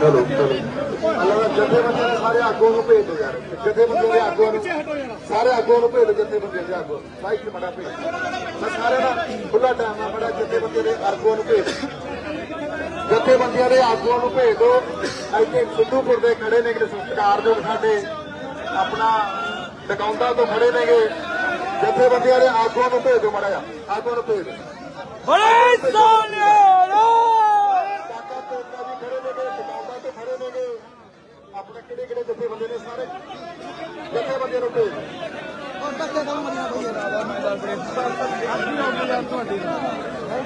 ਚਲੋ ਚਲੋ। ਅੱਲਾ ਜੱਥੇ ਬੰਦੇ ਨੇ ਸਾਰੇ ਆਗੂਆਂ ਨੂੰ ਭੇਜ ਦਿਓ ਯਾਰ। ਜੱਥੇ ਬੰਦੇ ਦੇ ਆਗੂਆਂ ਨੂੰ ਸਾਰੇ ਆਗੂਆਂ ਨੂੰ ਭੇਜ ਦਿਓ ਜੱਥੇ ਬੰਦੇ ਦੇ ਆਗੂ ਸਾਈਡ ਮੜਾ ਭੇਜ ਮੈਂ ਸਾਰਿਆਂ ਦਾ ਖੁੱਲਾ ਟਾਈਮ ਆ, ਬੜਾ ਜੱਥੇ ਬੰਦੇ ਦੇ ਆਗੂਆਂ ਨੂੰ ਭੇਜ ਜੱਥੇ ਬੰਦਿਆਂ ਦੇ ਆਗੂਆਂ ਨੂੰ ਭੇਜ ਦਿਓ। ਇੱਥੇ ਸਿੱਧੂਪੁਰ ਦੇ ਖੜੇ ਨੇ ਕਿ ਸਤਿਕਾਰ ਦੇ ਸਾਡੇ। ਆਪਣਾ ਟਕਾਉਂਦਾ ਤੋਂ ਖੜੇ ਨੇਗੇ। ਜੱਥੇ ਬੰਦਿਆਂ ਦੇ ਆਗੂਆਂ ਨੂੰ ਭੇਜ ਦਿਓ ਮੜਾ ਜਾ ਆਗੂਆਂ ਨੂੰ ਭੇਜ ਦਿਓ। ਬੜੇ ਸੋਨਿਆਰੋ ਕਿਹੜੇ ਕਿਹੜੇ ਜੱਥੇ ਬੰਦੇ ਨੇ ਸਾਰੇ ਜੱਥੇ ਬੰਦੇ ਨੂੰ ਭੇਜ ਦਿਓ।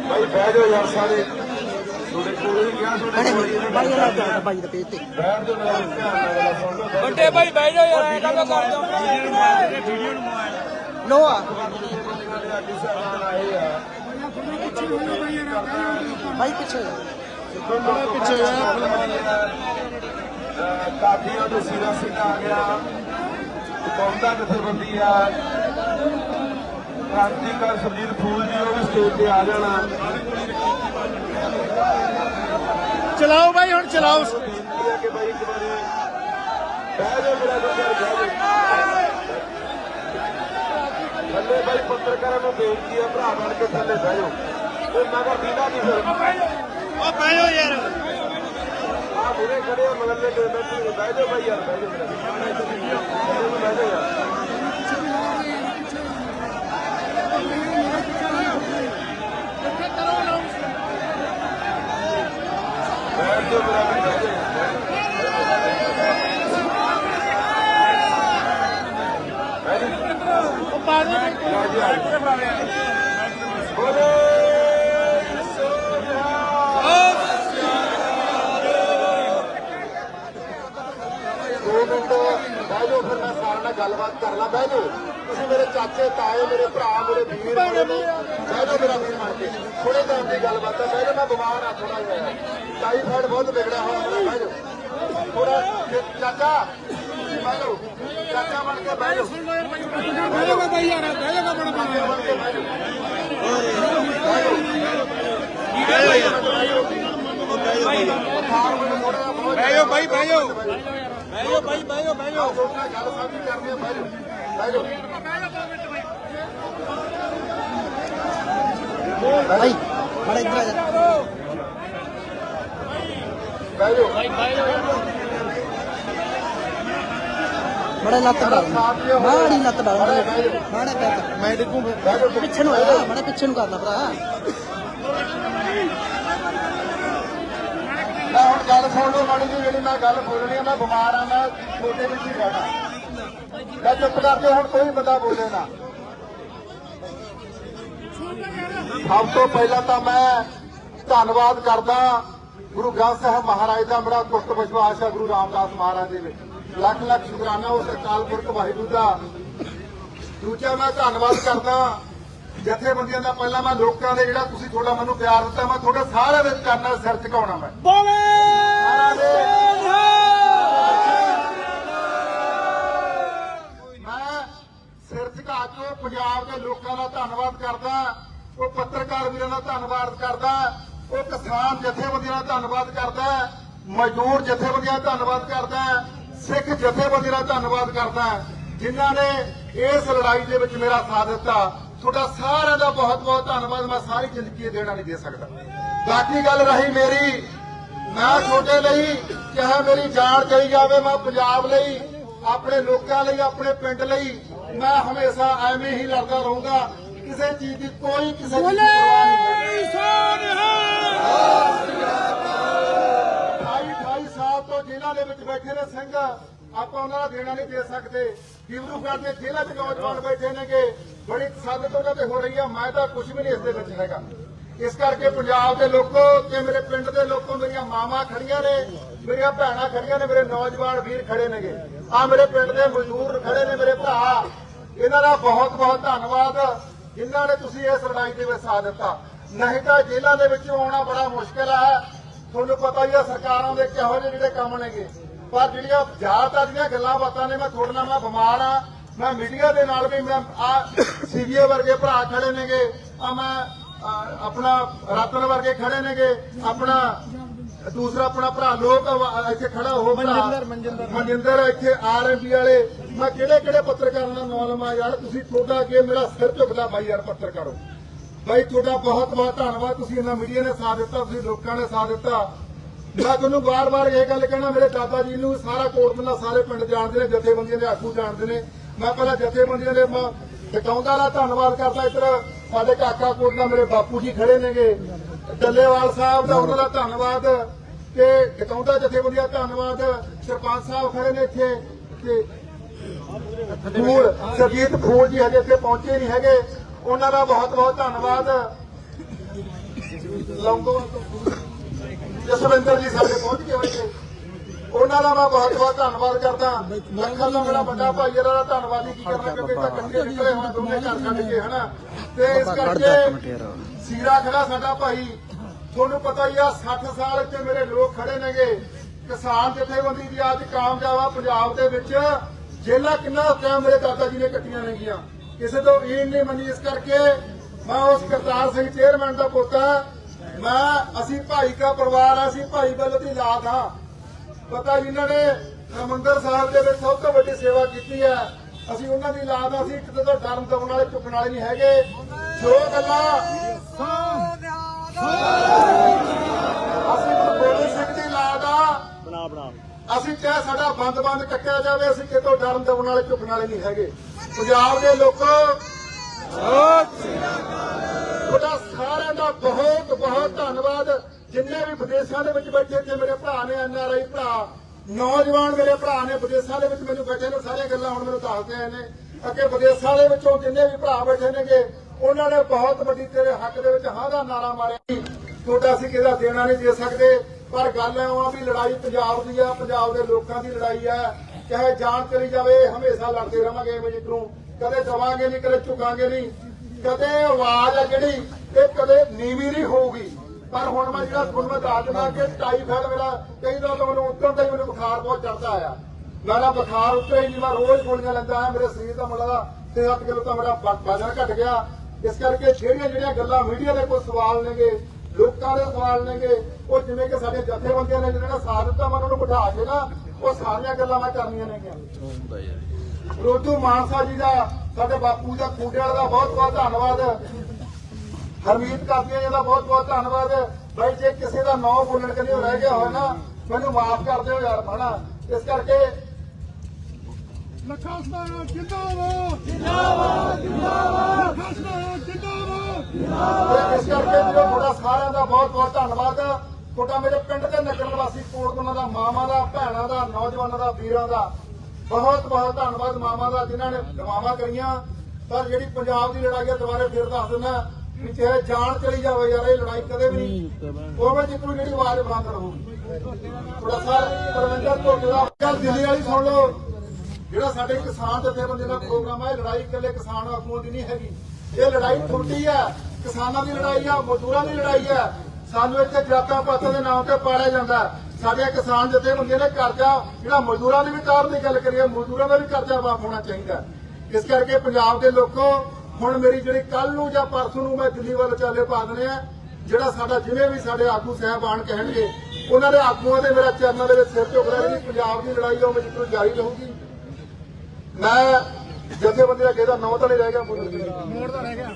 ਭਾਈ ਬਹਿ ਜਾਓ ਯਾਰ ਸਾਰੇ। ਤੁਹਾਡੇ ਕੋਲ ਹੀ ਗਿਆ ਤੁਹਾਡੇ ਕੋਲ ਹੀ ਬਾਈ ਦਾ ਬਾਈ ਦਾ ਪੇਜ ਤੇ। ਬੈਠ ਜਾਓ ਮੇਰਾ ਧਿਆਨ ਨਾਲ ਗੱਲ ਸੁਣ ਲਓ। ਵੱਡੇ ਭਾਈ ਬਹਿ ਜਾਓ ਯਾਰ ਐਂ ਕਾਹਤੋਂ ਕਰ ਦਿਓ ਲੋ ਆ। ਬਾਈ ਪਿੱਛੇ ਜਾ। ਪਿੱਛੇ ਕਾਦੀਆਂ ਤੋਂ ਸਿਰਾ ਸਿੰਘ ਆ ਗਿਆ। ਕੌਂਦਾ ਜਥੇਬੰਦੀ ਆ? ਕ੍ਰਾਂਤੀਕਾਰ ਸੁਰਜੀਤ ਫੂਲ ਜੀ ਉਹ ਵੀ ਸਟੇਜ ਤੇ ਆ ਜਾਣਾ। ਚਲਾਓ ਬਾਈ ਹੁਣ ਚਲਾਓ। ਬੇਨਤੀ ਹੈ ਕਿ ਬਾਈ ਇੱਕ ਵਾਰੀ ਬਹਿ ਜਾਓ ਮੇਰਾ ਬੰਦਾ ਬਹਿ ਜਾਓ। ਥੱਲੇ ਬਾਈ ਪੱਤਰਕਾਰਾਂ ਨੂੰ ਬੇਨਤੀ ਹੈ ਭਰਾ ਬਣ ਕੇ ਥੱਲੇ ਬਹਿ ਜਾਓ। ਉਹ ਮਗਰ ਦੀਦਾ ਨਹੀਂ ਫਿਰ। ਉਹ ਬਹਿਓ ਯਾਰ। ਆ ਮੇਰੇ ਖੜੇ ਆ, ਮਗਰਲੇ ਦੇ ਬੈਠੇ ਜਾਓ ਬਾਈ ਯਾਰ, ਬਹਿ ਜਾਓ ਮੇਰਾ ਜਾਓ ਯਾਰ ਬੈਠ ਜਾਓ ਮੇਰਾ ਵੀ ਬਹਿ ਜਾਓ ਉਹ ਪਾ ਦੇ ਬੋਲੇ ਸੋਨਿਆ ਦੋ ਮਿੰਟ ਬਹਿ ਜਾਓ ਫਿਰ ਮੈਂ ਸਾਰਿਆਂ ਨਾਲ ਗੱਲਬਾਤ ਕਰ ਲਾਂ ਬਹਿ ਜਾਓ। ਤੁਸੀਂ ਮੇਰੇ ਚਾਚੇ ਤਾਏ ਮੇਰੇ ਭਰਾ ਮੇਰੇ ਵੀਰ ਬਹਿ ਜਾਓ ਮੇਰਾ ਵੀਰ ਬਣ ਕੇ। ਥੋੜੇ ਟਾਈਮ ਦੀ ਗੱਲਬਾਤ ਹੈ ਬਹਿ ਜਾਓ ਮੈਂ ਬਿਮਾਰ ਆ ਥੋੜਾ ਜਿਹਾ। ਟਾਈਫਾਇਡ ਬਹੁਤ ਵਿਗੜਿਆ ਹੋਇਆ ਮੇਰਾ ਬਹਿ ਜਾਓ। ਥੋੜਾ ਚਾਚਾ ਬਹਿ ਜਾਓ। ਚਾਚਾ ਬਣ ਕੇ ਬਹਿ ਜਾਓ। ਬਹਿ ਜਾਗਾ ਬਾਈ ਯਾਰ ਬਹਿ ਚਾਚਾ ਬਣ ਕੇ ਬਹਿ ਜਾਓ। ਬਹਿ ਜਾਓ ਬਾਈ ਬਹਿ ਜਾਓ ਬਹਿ ਜਾਓ ਬਾਈ ਬਹਿ ਜਾਓ ਬਹਿ ਜਾਓ ਗੱਲ ਸਾਂਝੀ ਕਰਨੀ ਬਹਿ ਜਾਓ ਬਹਿ ਜਾਓ ਬਾਈ ਬੜਾ ਇੱਧਰ ਆ ਜਾ। ਬਹਿ ਜਾਓ ਬੜਾ ਲੱਤ ਡਾਲ ਮਾੜੀ ਲੱਤ ਡਾਲ ਮਾੜਾ ਕਰ ਮੈਂ ਡਿੱਗੂ ਬਹਿ ਜਾਓ ਪਿੱਛੇ ਨੂੰ ਹੋਏਗਾ ਮਾੜਾ ਪਿੱਛੇ ਨੂੰ ਕਰਨਾ ਭਰਾ। ਮੈਂ ਹੁਣ ਗੱਲ ਸੁਣ ਲਓ ਮਾੜੀ ਜੀ ਜਿਹੜੀ ਮੈਂ ਗੱਲ ਬੋਲਣੀ ਹੈ ਮੈਂ ਬਿਮਾਰ ਆ, ਮੈਂ ਛੋਟੇ ਵਿੱਚ ਹੀ ਰਹਿਣਾ। ਮੈਂ ਚੁੱਪ ਕਰਕੇ ਹੁਣ ਕੋਈ ਬੰਦਾ ਬੋਲੇ ਨਾ। ਸਭ ਤੋਂ ਪਹਿਲਾਂ ਤਾਂ ਮੈਂ ਧੰਨਵਾਦ ਕਰਦਾ ਗੁਰੂ ਗ੍ਰੰਥ ਸਾਹਿਬ ਮਹਾਰਾਜ ਦਾ, ਬੜਾ ਤੁੱਟ ਵਿਸ਼ਵਾਸ ਹੈ ਗੁਰੂ ਰਾਮਦਾਸ ਮਹਾਰਾਜ ਦੇ ਵਿੱਚ। ਲੱਖ ਲੱਖ ਸ਼ੁਕਰਾਨਾ ਉਸ ਅਕਾਲ ਪੁਰਖ ਵਾਹਿਗੁਰੂ ਦਾ। ਦੂਜਾ ਮੈਂ ਧੰਨਵਾਦ ਕਰਦਾ ਜਥੇਬੰਦੀਆਂ ਦਾ, ਪਹਿਲਾਂ ਮੈਂ ਲੋਕਾਂ ਦੇ ਜਿਹੜਾ ਤੁਸੀਂ ਥੋੜਾ ਮੈਨੂੰ ਪਿਆਰ ਦਿੱਤਾ, ਮੈਂ ਤੁਹਾਡੇ ਸਾਰਿਆਂ ਦੇ ਕਰਨਾ ਸਿਰ ਝੁਕਾਉਣਾ ਮੈਂ। ਮੈਂ ਸਿਰ ਝੁਕਾ ਕੇ ਪੰਜਾਬ ਦੇ ਲੋਕਾਂ ਦਾ ਧੰਨਵਾਦ ਕਰਦਾ, ਉਹ ਪੱਤਰਕਾਰ ਵੀਰਾਂ ਦਾ ਧੰਨਵਾਦ ਕਰਦਾ, ਉਹ ਕਿਸਾਨ ਜਥੇਬੰਦੀਆਂ ਦਾ ਧੰਨਵਾਦ ਕਰਦਾ, ਮਜ਼ਦੂਰ ਜਥੇਬੰਦੀਆਂ ਦਾ ਧੰਨਵਾਦ ਕਰਦਾ, ਸਿੱਖ ਜਥੇਬੰਦੀਆਂ ਦਾ ਧੰਨਵਾਦ ਕਰਦਾ, ਜਿਨ੍ਹਾਂ ਨੇ ਇਸ ਲੜਾਈ ਦੇ ਵਿੱਚ ਮੇਰਾ ਸਾਥ ਦਿੱਤਾ। ਤੁਹਾਡਾ ਸਾਰਿਆਂ ਦਾ ਬਹੁਤ ਬਹੁਤ ਧੰਨਵਾਦ, ਮੈਂ ਸਾਰੀ ਜ਼ਿੰਦਗੀ ਦੇਣਾ ਨਹੀਂ ਦੇ ਸਕਦਾ। ਬਾਕੀ ਗੱਲ ਰਹੀ ਮੇਰੀ ਮੈਂ ਤੁਹਾਡੇ ਲਈ ਚਾਹੇ ਮੇਰੀ ਜਾਨ ਚਲੀ ਜਾਵੇ ਮੈਂ ਪੰਜਾਬ ਲਈ ਆਪਣੇ ਲੋਕਾਂ ਲਈ ਆਪਣੇ ਪਿੰਡ ਲਈ। ਮੈਂ ਹਮੇਸ਼ਾ ਐਵੇਂ ਹੀ ਲੜਦਾ ਰਹੂੰਗਾ। ਕਿਸੇ ਚੀਜ਼ ਦੀ ਕੋਈ ਕਿਸੇ ਦੀ ਪਰਵਾਹ ਨਹੀਂ ਸੋਨਿਆ 28 28 ਸਾਲ ਤੋਂ ਜੇਲ੍ਹਾਂ ਦੇ ਵਿੱਚ ਬੈਠੇ ਨੇ ਸਿੰਘ ਆਪਾਂ ਉਹਨਾਂ ਦਾ ਦੇਣਾ ਨਹੀਂ ਦੇ ਸਕਦੇ। ਡਿਬਰੂਗੜ੍ਹ ਦੇ ਜੇਲ੍ਹਾਂ 'ਚ ਨੌਜਵਾਨ ਬੈਠੇ ਨੇਗੇ। ਬੜੀ ਤਸੱਦਦ ਉਹਨਾਂ ਤੇ ਹੋ ਰਹੀ ਆ ਮੈਂ ਤਾਂ ਕੁਝ ਵੀ ਨਹੀਂ ਇਸ ਦੇ ਵਿੱਚ ਹੈਗਾ। ਇਸ ਕਰਕੇ ਪੰਜਾਬ ਦੇ ਲੋਕੋ ਤੇ ਮੇਰੇ ਪਿੰਡ ਦੇ ਲੋਕੋ ਮੇਰੀਆਂ ਮਾਵਾਂ ਖੜੀਆਂ ਨੇ, ਮੇਰੀਆਂ ਭੈਣਾਂ ਖੜੀਆਂ ਨੇ, ਮੇਰੇ ਨੌਜਵਾਨ ਵੀਰ ਖੜੇ ਨੇਗੇ। ਆ ਮੇਰੇ ਪਿੰਡ ਦੇ ਮਜ਼ਦੂਰ ਖੜੇ ਨੇ ਮੇਰੇ ਭਰਾ। ਇਹਨਾਂ ਦਾ ਬਹੁਤ ਬਹੁਤ ਧੰਨਵਾਦ, ਜਿਨ੍ਹਾਂ ਨੇ ਤੁਸੀਂ ਇਸ ਲੜਾਈ ਦੇ ਵਿੱਚ ਸਾਥ ਦਿੱਤਾ। ਨਹੀਂ ਤਾਂ ਜੇਲ੍ਹਾਂ ਦੇ ਵਿੱਚੋਂ ਆਉਣਾ ਬੜਾ ਮੁਸ਼ਕਿਲ ਹੈ। ਤੁਹਾਨੂੰ ਪਤਾ ਹੀ ਆ, ਸਰਕਾਰਾਂ ਦੇ ਕਿਹੋ ਜਿਹੇ ਜਿਹੜੇ ਕੰਮ ਨੇਗੇ। ਪਰ ਜਿਹੜੀਆਂ ਜ਼ਿਆਦਾਤਰ ਦੀਆਂ ਗੱਲਾਂ ਬਾਤਾਂ ਨੇ, ਮੈਂ ਤੁਹਾਡੇ ਨਾਲ, ਮੈਂ ਬਿਮਾਰ ਆ। ਮੈਂ ਮੀਡੀਆ ਦੇ ਨਾਲ ਵੀ ਮੈਂ ਆ, ਸੀਬੀਏ ਵਰਗੇ ਭਰਾ ਖੜੇ ਨੇਗੇ। ਆ ਮੈਂ ਆਪਣਾ ਰਤਨ ਵਰਗੇ ਖੜੇ ਨੇਗੇ ਆਪਣਾ ਦੂਸਰਾ ਆਪਣਾ ਭਰਾ ਲੋਕ ਇੱਥੇ ਖੜਾ ਹੋ ਮਨਜਿੰਦਰ ਮਨਜਿੰਦਰ। ਇੱਥੇ ਆਰਐਮਪੀ ਵਾਲੇ। ਮੈਂ ਕਿਹੜੇ ਕਿਹੜੇ ਪੱਤਰਕਾਰਾਂ ਦਾ ਨਾਮ ਲਵਾਂ ਯਾਰ? ਤੁਸੀਂ ਤੁਹਾਡਾ ਅੱਗੇ ਮੇਰਾ ਸਿਰ ਝੁਕਦਾ? ਬਾਈ ਯਾਰ ਪੱਤਰਕਾਰੋ ਬਾਈ ਤੁਹਾਡਾ ਬਹੁਤ ਬਹੁਤ ਧੰਨਵਾਦ। ਤੁਸੀਂ ਇਹਨਾਂ ਮੀਡੀਆ ਨੇ ਸਾਥ ਦਿੱਤਾ ਤੁਸੀਂ ਲੋਕਾਂ ਨੇ ਸਾਥ ਦਿੱਤਾ। ਮੈਂ ਤੁਹਾਨੂੰ ਵਾਰ-ਵਾਰ ਇਹ ਗੱਲ ਕਹਿਣਾ ਮੇਰੇ ਦਾਦਾ ਜੀ ਨੂੰ ਸਾਰਾ ਕੋਟ ਮੱਲਾ ਸਾਰੇ ਪਿੰਡ ਜਾਣਦੇ ਨੇ ਜਥੇਬੰਦੀਆਂ ਦੇ ਆਗੂ ਜਾਣਦੇ ਨੇ। ਮੈਂ ਪਹਿਲਾਂ ਜਥੇਬੰਦੀਆਂ ਦੇ ਮੈਂ ਟਿਕਾਉਂਦਾ ਦਾ ਧੰਨਵਾਦ ਕਰਦਾ ਇੱਧਰ ਸਾਡੇ ਕਾਕਾ ਕੋਟ ਦਾ ਮੇਰੇ ਬਾਪੂ ਜੀ ਖੜੇ ਨੇਗੇ। ਡੱਲੇਵਾਲ ਸਾਹਿਬ ਦਾ ਉਹਨਾਂ ਦਾ ਧੰਨਵਾਦ ਤੇ ਟਿਕਾਉਂਦਾ ਜਥੇਬੰਦੀਆਂ ਦਾ ਧੰਨਵਾਦ। ਸਰਪੰਚ ਸਾਹਿਬ ਖੜੇ ਨੇ ਇੱਥੇ ਤੇ ਫੂਲ ਸਰਜੀਤ ਫੂਲ ਜੀ ਹਜੇ ਇੱਥੇ ਪਹੁੰਚੇ ਨਹੀਂ ਹੈਗੇ। ਉਹਨਾਂ ਦਾ ਬਹੁਤ ਬਹੁਤ ਧੰਨਵਾਦ। ਲੰਗੋਵਾਲ ਤੋਂ। ਜਸਵਿੰਦਰ ਜੀ ਸਾਡੇ ਪਹੁੰਚ ਗਏ ਹੋਏ ਨੇ ਉਹਨਾਂ ਦਾ ਮੈਂ ਬਹੁਤ ਬਹੁਤ ਧੰਨਵਾਦ ਕਰਦਾ। ਲੱਖਾਂ ਦਾ ਮੇਰਾ ਵੱਡਾ ਭਾਈ ਇਹਦਾ ਦਾ ਧੰਨਵਾਦ ਹੀ ਕੀ ਕਰਨਾ ਕਿਉਂਕਿ ਤਾਂ ਕੰਡੇ ਨਿਕਲੇ ਹੋਏ ਦੋਨੇ ਘਰ ਛੱਡ ਕੇ ਹਨਾ? ਤੇ ਇਸ ਕਰਕੇ ਸੀਰਾ ਖੜਾ ਸਾਡਾ ਭਾਈ। ਤੁਹਾਨੂੰ ਪਤਾ ਹੀ ਆ 60 ਸਾਲ ਇੱਥੇ ਮੇਰੇ ਲੋਕ ਖੜੇ ਨੇਗੇ। ਕਿਸਾਨ ਜਥੇਬੰਦੀ ਦੀ ਅੱਜ ਕਾਮਯਾਬ ਆ ਪੰਜਾਬ ਦੇ ਵਿੱਚ। ਜੇਲਾ ਕਿੰਨਾ ਟਾਈਮ ਮੇਰੇ ਦਾਦਾ ਜੀ ਨੇ ਕੱਟੀਆਂ ਨੇਗੀਆਂ। ਕਿਸੇ ਤੋਂ ਈਨ ਨਹੀਂ ਮੰਨੀ। ਇਸ ਕਰਕੇ ਮੈਂ ਉਸ ਕਰਤਾਰ ਸਿੰਘ ਚੇਅਰਮੈਨ ਦਾ ਪੋਤਾ ਮੈਂ ਅਸੀਂ ਭਾਈ ਦਾ ਪਰਿਵਾਰ ਆ ਅਸੀਂ ਭਾਈ ਵੱਲ ਦੀ ਲਾਦ ਹਾਂ। ਪਤਾ ਜਿਨ੍ਹਾਂ ਨੇ ਹਰਿਮੰਦਰ ਸਾਹਿਬ ਦੇ ਵਿੱਚ ਸਭ ਤੋਂ ਵੱਡੀ ਸੇਵਾ ਕੀਤੀ ਹੈ। ਅਸੀਂ ਉਹਨਾਂ ਦੀ ਲਾਦ ਅਸੀਂ ਕਿਤੇ ਤੋਂ ਡਰਨ ਦਬਣ ਵਾਲੇ ਚੁੱਕਣ ਵਾਲੇ ਨਹੀਂ ਹੈਗੇ। ਜੋ ਗੱਲਾਂ ਅਸੀਂ ਗੁਰੂ ਗੋਬਿੰਦ ਸਿੰਘ ਦੀ ਲਾਦ ਆ ਬਣਾ ਬਣਾ। ਅਸੀਂ ਚਾਹੇ ਸਾਡਾ ਬੰਦ-ਬੰਦ ਕੱਟਿਆ ਜਾਵੇ ਅਸੀਂ ਕਿਤੋਂ ਡਰਨ ਦਬਣ ਵਾਲੇ ਚੁੱਕਣ ਵਾਲੇ ਨਹੀਂ ਹੈਗੇ। ਪੰਜਾਬ ਦੇ ਲੋਕੋ ਤੁਹਾਡਾ ਸਾਰਿਆਂ ਦਾ ਬਹੁਤ ਬਹੁਤ ਧੰਨਵਾਦ। ਜਿੰਨੇ ਵੀ ਵਿਦੇਸ਼ਾਂ ਦੇ ਵਿੱਚ ਬੈਠੇ ਤੇ ਮੇਰੇ ਭਰਾ ਨੇ, ਐਨ ਆਰ ਆਈ ਭਰਾ, ਨੌਜਵਾਨ ਮੇਰੇ ਭਰਾ ਨੇ, ਵਿਦੇਸ਼ਾਂ ਦੇ ਵਿੱਚ ਮੈਨੂੰ ਬੈਠੇ ਨੇ, ਸਾਰੀਆਂ ਗੱਲਾਂ ਹੁਣ ਮੈਨੂੰ ਦੱਸਦੇ ਆਏ ਨੇ। ਅੱਗੇ ਵਿਦੇਸ਼ਾਂ ਦੇ ਵਿੱਚੋਂ ਜਿੰਨੇ ਵੀ ਭਰਾ ਬੈਠੇ ਨੇਗੇ, ਉਹਨਾਂ ਨੇ ਬਹੁਤ ਵੱਡੀ ਤੇਰੇ ਹੱਕ ਦੇ ਵਿੱਚ ਹਾਂ ਦਾ ਨਾਰਾ ਮਾਰਿਆ ਤੁਹਾਡਾ ਅਸੀਂ ਕਿਹਦਾ ਦੇਣਾ ਨਹੀਂ ਦੇ ਸਕਦੇ, ਪਰ ਗੱਲ ਐ ਆ ਵੀ ਲੜਾਈ ਪੰਜਾਬ ਦੀ ਆ, ਪੰਜਾਬ ਦੇ ਲੋਕਾਂ ਦੀ ਲੜਾਈ ਆ। ਚਾਹੇ ਜਾਨ ਚਲੀ ਜਾਵੇ, ਹਮੇਸ਼ਾ ਲੜਦੇ ਰਵਾਂਗੇ ਐਵੇਂ ਜਿੱਧਰੋਂ ਕਦੇ ਦਵਾਂਗੇ ਨਹੀਂ, ਕਦੇ ਝੁਕਾਂਗੇ ਨਹੀਂ। ਕਦੇ ਆਵਾਜ਼ ਆ ਜਿਹੜੀ, ਇਹ ਕਦੇ ਨੀਵੀਂ ਨਹੀਂ ਹੋਊਗੀ। ਪਰ ਹੁਣ ਮੈਂ ਜਿਹੜਾ ਤੁਹਾਨੂੰ ਦੱਸ ਦਿੰਦਾ ਕਿ ਟਾਈਫਾਇਡ ਮੇਰਾ ਕਈ ਦਿਨਾਂ ਤੋਂ ਮੈਨੂੰ ਉੱਤਰ ਦਾ ਮੈਨੂੰ ਬੁਖਾਰ ਬਹੁਤ ਚੜਦਾ ਆਇਆ। ਮੇਰਾ ਬੁਖਾਰ ਉੱਤੇ ਹੀ ਨਹੀਂ ਮੈਂ ਰੋਜ਼ ਗੋਲੀਆਂ ਲੈਂਦਾ ਆ ਮੇਰੇ ਸਰੀਰ ਦਾ ਮੁੱਲਾ ਦਾ 3 ਕਿਲੋ ਤਾਂ ਮੇਰਾ ਵਜ਼ਨ ਘਟ ਗਿਆ। ਇਸ ਕਰਕੇ ਜਿਹੜੀਆਂ ਜਿਹੜੀਆਂ ਗੱਲਾਂ ਮੀਡੀਆ ਦੇ ਕੋਈ ਸਵਾਲ ਨੇਗੇ, ਲੋਕਾਂ ਦੇ ਸਵਾਲ ਨੇਗੇ, ਉਹ ਜਿਵੇਂ ਕਿ ਸਾਡੇ ਜਥੇਬੰਦੀਆਂ ਨੇ ਜਿਹੜਾ ਸਾਥ ਦਿੱਤਾ, ਮੈਂ ਉਹਨਾਂ ਨੂੰ ਬਿਠਾ ਕੇ ਨਾ, ਉਹ ਸਾਰੀਆਂ ਗੱਲਾਂ ਮੈਂ ਕਰਨੀਆਂ ਨੇਗੀਆਂ। ਰੋਜੂ ਮਾਨਸਾ ਜੀ ਦਾ, ਸਾਡੇ ਬਾਪੂ ਦਾ, ਖੂਡੇ ਵਾਲਾ ਦਾ ਬਹੁਤ ਬਹੁਤ ਧੰਨਵਾਦ। ਹਰਮੀਤ ਕਾਪੀਆਂ ਜੀ ਦਾ ਬਹੁਤ ਬਹੁਤ ਧੰਨਵਾਦ। ਬਾਈ ਜੇ ਕਿਸੇ ਦਾ ਨਾਂ ਬੋਲਣ ਕਦੇ ਰਹਿ ਗਿਆ ਨਾ ਮੈਨੂੰ ਮਾਫ ਕਰ ਦਿਓ ਯਾਰ ਹਨਾ? ਇਸ ਕਰਕੇ ਲੱਖਾਂ ਸਤਾਰਾਂ ਜਿੰਦਾਬਾਦ। ਜਿੰਦਾਬਾਦ ਜਿੰਦਾਬਾਦ। ਲੱਖਾਂ ਸਤਾਰਾਂ ਜਿੰਦਾਬਾਦ। ਤੇ ਇਸ ਕਰਕੇ ਵੀਰੋ ਤੁਹਾਡਾ ਸਾਰਿਆਂ ਦਾ ਬਹੁਤ ਬਹੁਤ ਧੰਨਵਾਦ। ਤੁਹਾਡਾ ਮੇਰੇ ਪਿੰਡ ਦੇ ਨਗਰ ਵਾਸੀ ਕੋਟਕੋਨਾ ਦਾ ਮਾਮਾ ਦਾ ਭੈਣਾਂ ਦਾ ਨੌਜਵਾਨਾਂ ਦਾ ਵੀਰਾਂ ਦਾ ਬਹੁਤ ਬਹੁਤ ਧੰਨਵਾਦ ਮਾਮਾ ਦਾ ਜਿਨ੍ਹਾਂ ਨੇ ਦਵਾਵਾਂ ਕਰੀਆਂ। ਪਰ ਜਿਹੜੀ ਪੰਜਾਬ ਦੀ ਲੜਾਈ ਹੈ ਦੁਬਾਰੇ ਫੇਰ ਦੱਸ ਦਿੰਦਾ। ਚਾਹੇ ਜਾਨ ਚਲੀ ਜਾਵੇ ਯਾਰ ਇਹ ਲੜਾਈ ਕਦੇ ਵੀ ਨਹੀਂ। ਉਹਵੇਂ ਜਿੱਕੂ ਜਿਹੜੀ ਆਵਾਜ਼ ਬੁਲੰਦ ਰਹੂਗੀ ਥੋੜਾ ਸਾਰ ਪਰਵਿੰਦਰ ਧੋਕੇ ਦਾ ਗੱਲ ਦਿੱਲੀ ਵਾਲੀ ਸੁਣ ਲਓ। ਜਿਹੜਾ ਸਾਡੇ ਕਿਸਾਨ ਜਥੇਬੰਦੀ ਦਾ ਪ੍ਰੋਗਰਾਮ ਹੈ ਇਹ ਲੜਾਈ ਇਕੱਲੇ ਕਿਸਾਨ ਆਗੂਆਂ ਦੀ ਨਹੀਂ ਹੈਗੀ। ਇਹ ਲੜਾਈ ਛੋਟੀ ਹੈ ਕਿਸਾਨਾਂ ਦੀ ਲੜਾਈ ਆ ਮਜ਼ਦੂਰਾਂ ਦੀ ਲੜਾਈ ਹੈ ਸਾਨੂੰ ਇੱਥੇ ਜਾਤਾਂ ਪਾਤਾਂ ਦੇ ਨਾਮ ਤੇ ਪਾੜਿਆ ਜਾਂਦਾ। ਸਾਡੇ ਕਿਸਾਨ ਜਥੇਬੰਦੀਆਂ ਨੇ ਕਰਜ਼ਾ ਜਿਹੜਾ ਮਜ਼ਦੂਰਾਂ ਦੀ ਵੀ ਤਾਰ ਦੀ ਗੱਲ ਕਰੀਏ ਮਜ਼ਦੂਰਾਂ ਦਾ ਵੀ ਕਰਜ਼ਾ ਮਾਫ ਹੋਣਾ ਚਾਹੀਦਾ। ਇਸ ਕਰਕੇ ਪੰਜਾਬ ਦੇ ਲੋਕੋ ਹੁਣ ਮੇਰੀ ਜਿਹੜੀ ਕੱਲ ਨੂੰ ਜਾਂ ਪਰਸੋਂ ਨੂੰ ਮੈਂ ਦਿੱਲੀ ਵੱਲ ਚਾਲੇ ਪਾ ਦਨੇ ਆ ਜਿਹੜਾ ਸਾਡਾ ਜਿਵੇਂ ਵੀ ਸਾਡੇ ਆਗੂ ਸਾਹਿਬਾਨ ਕਹਿਣਗੇ ਉਹਨਾਂ ਦੇ ਆਗੂਆਂ ਦੇ ਮੇਰਾ ਚਰਨਾਂ ਦੇ ਵਿੱਚ ਸਿਰ ਝੁਕ ਰਿਹਾ ਜੀ ਪੰਜਾਬ ਦੀ ਲੜਾਈ ਉਹ ਮੇਰੀ ਜਾਰੀ ਰਹੂਗੀ। ਮੈਂ ਜਥੇਬੰਦੀ ਦਾ ਕਿਹਦਾ ਨੌ ਤਾਂ ਨਹੀਂ ਰਹਿ ਗਿਆ ਮੋੜ ਦਾ ਰਹਿ ਗਿਆ।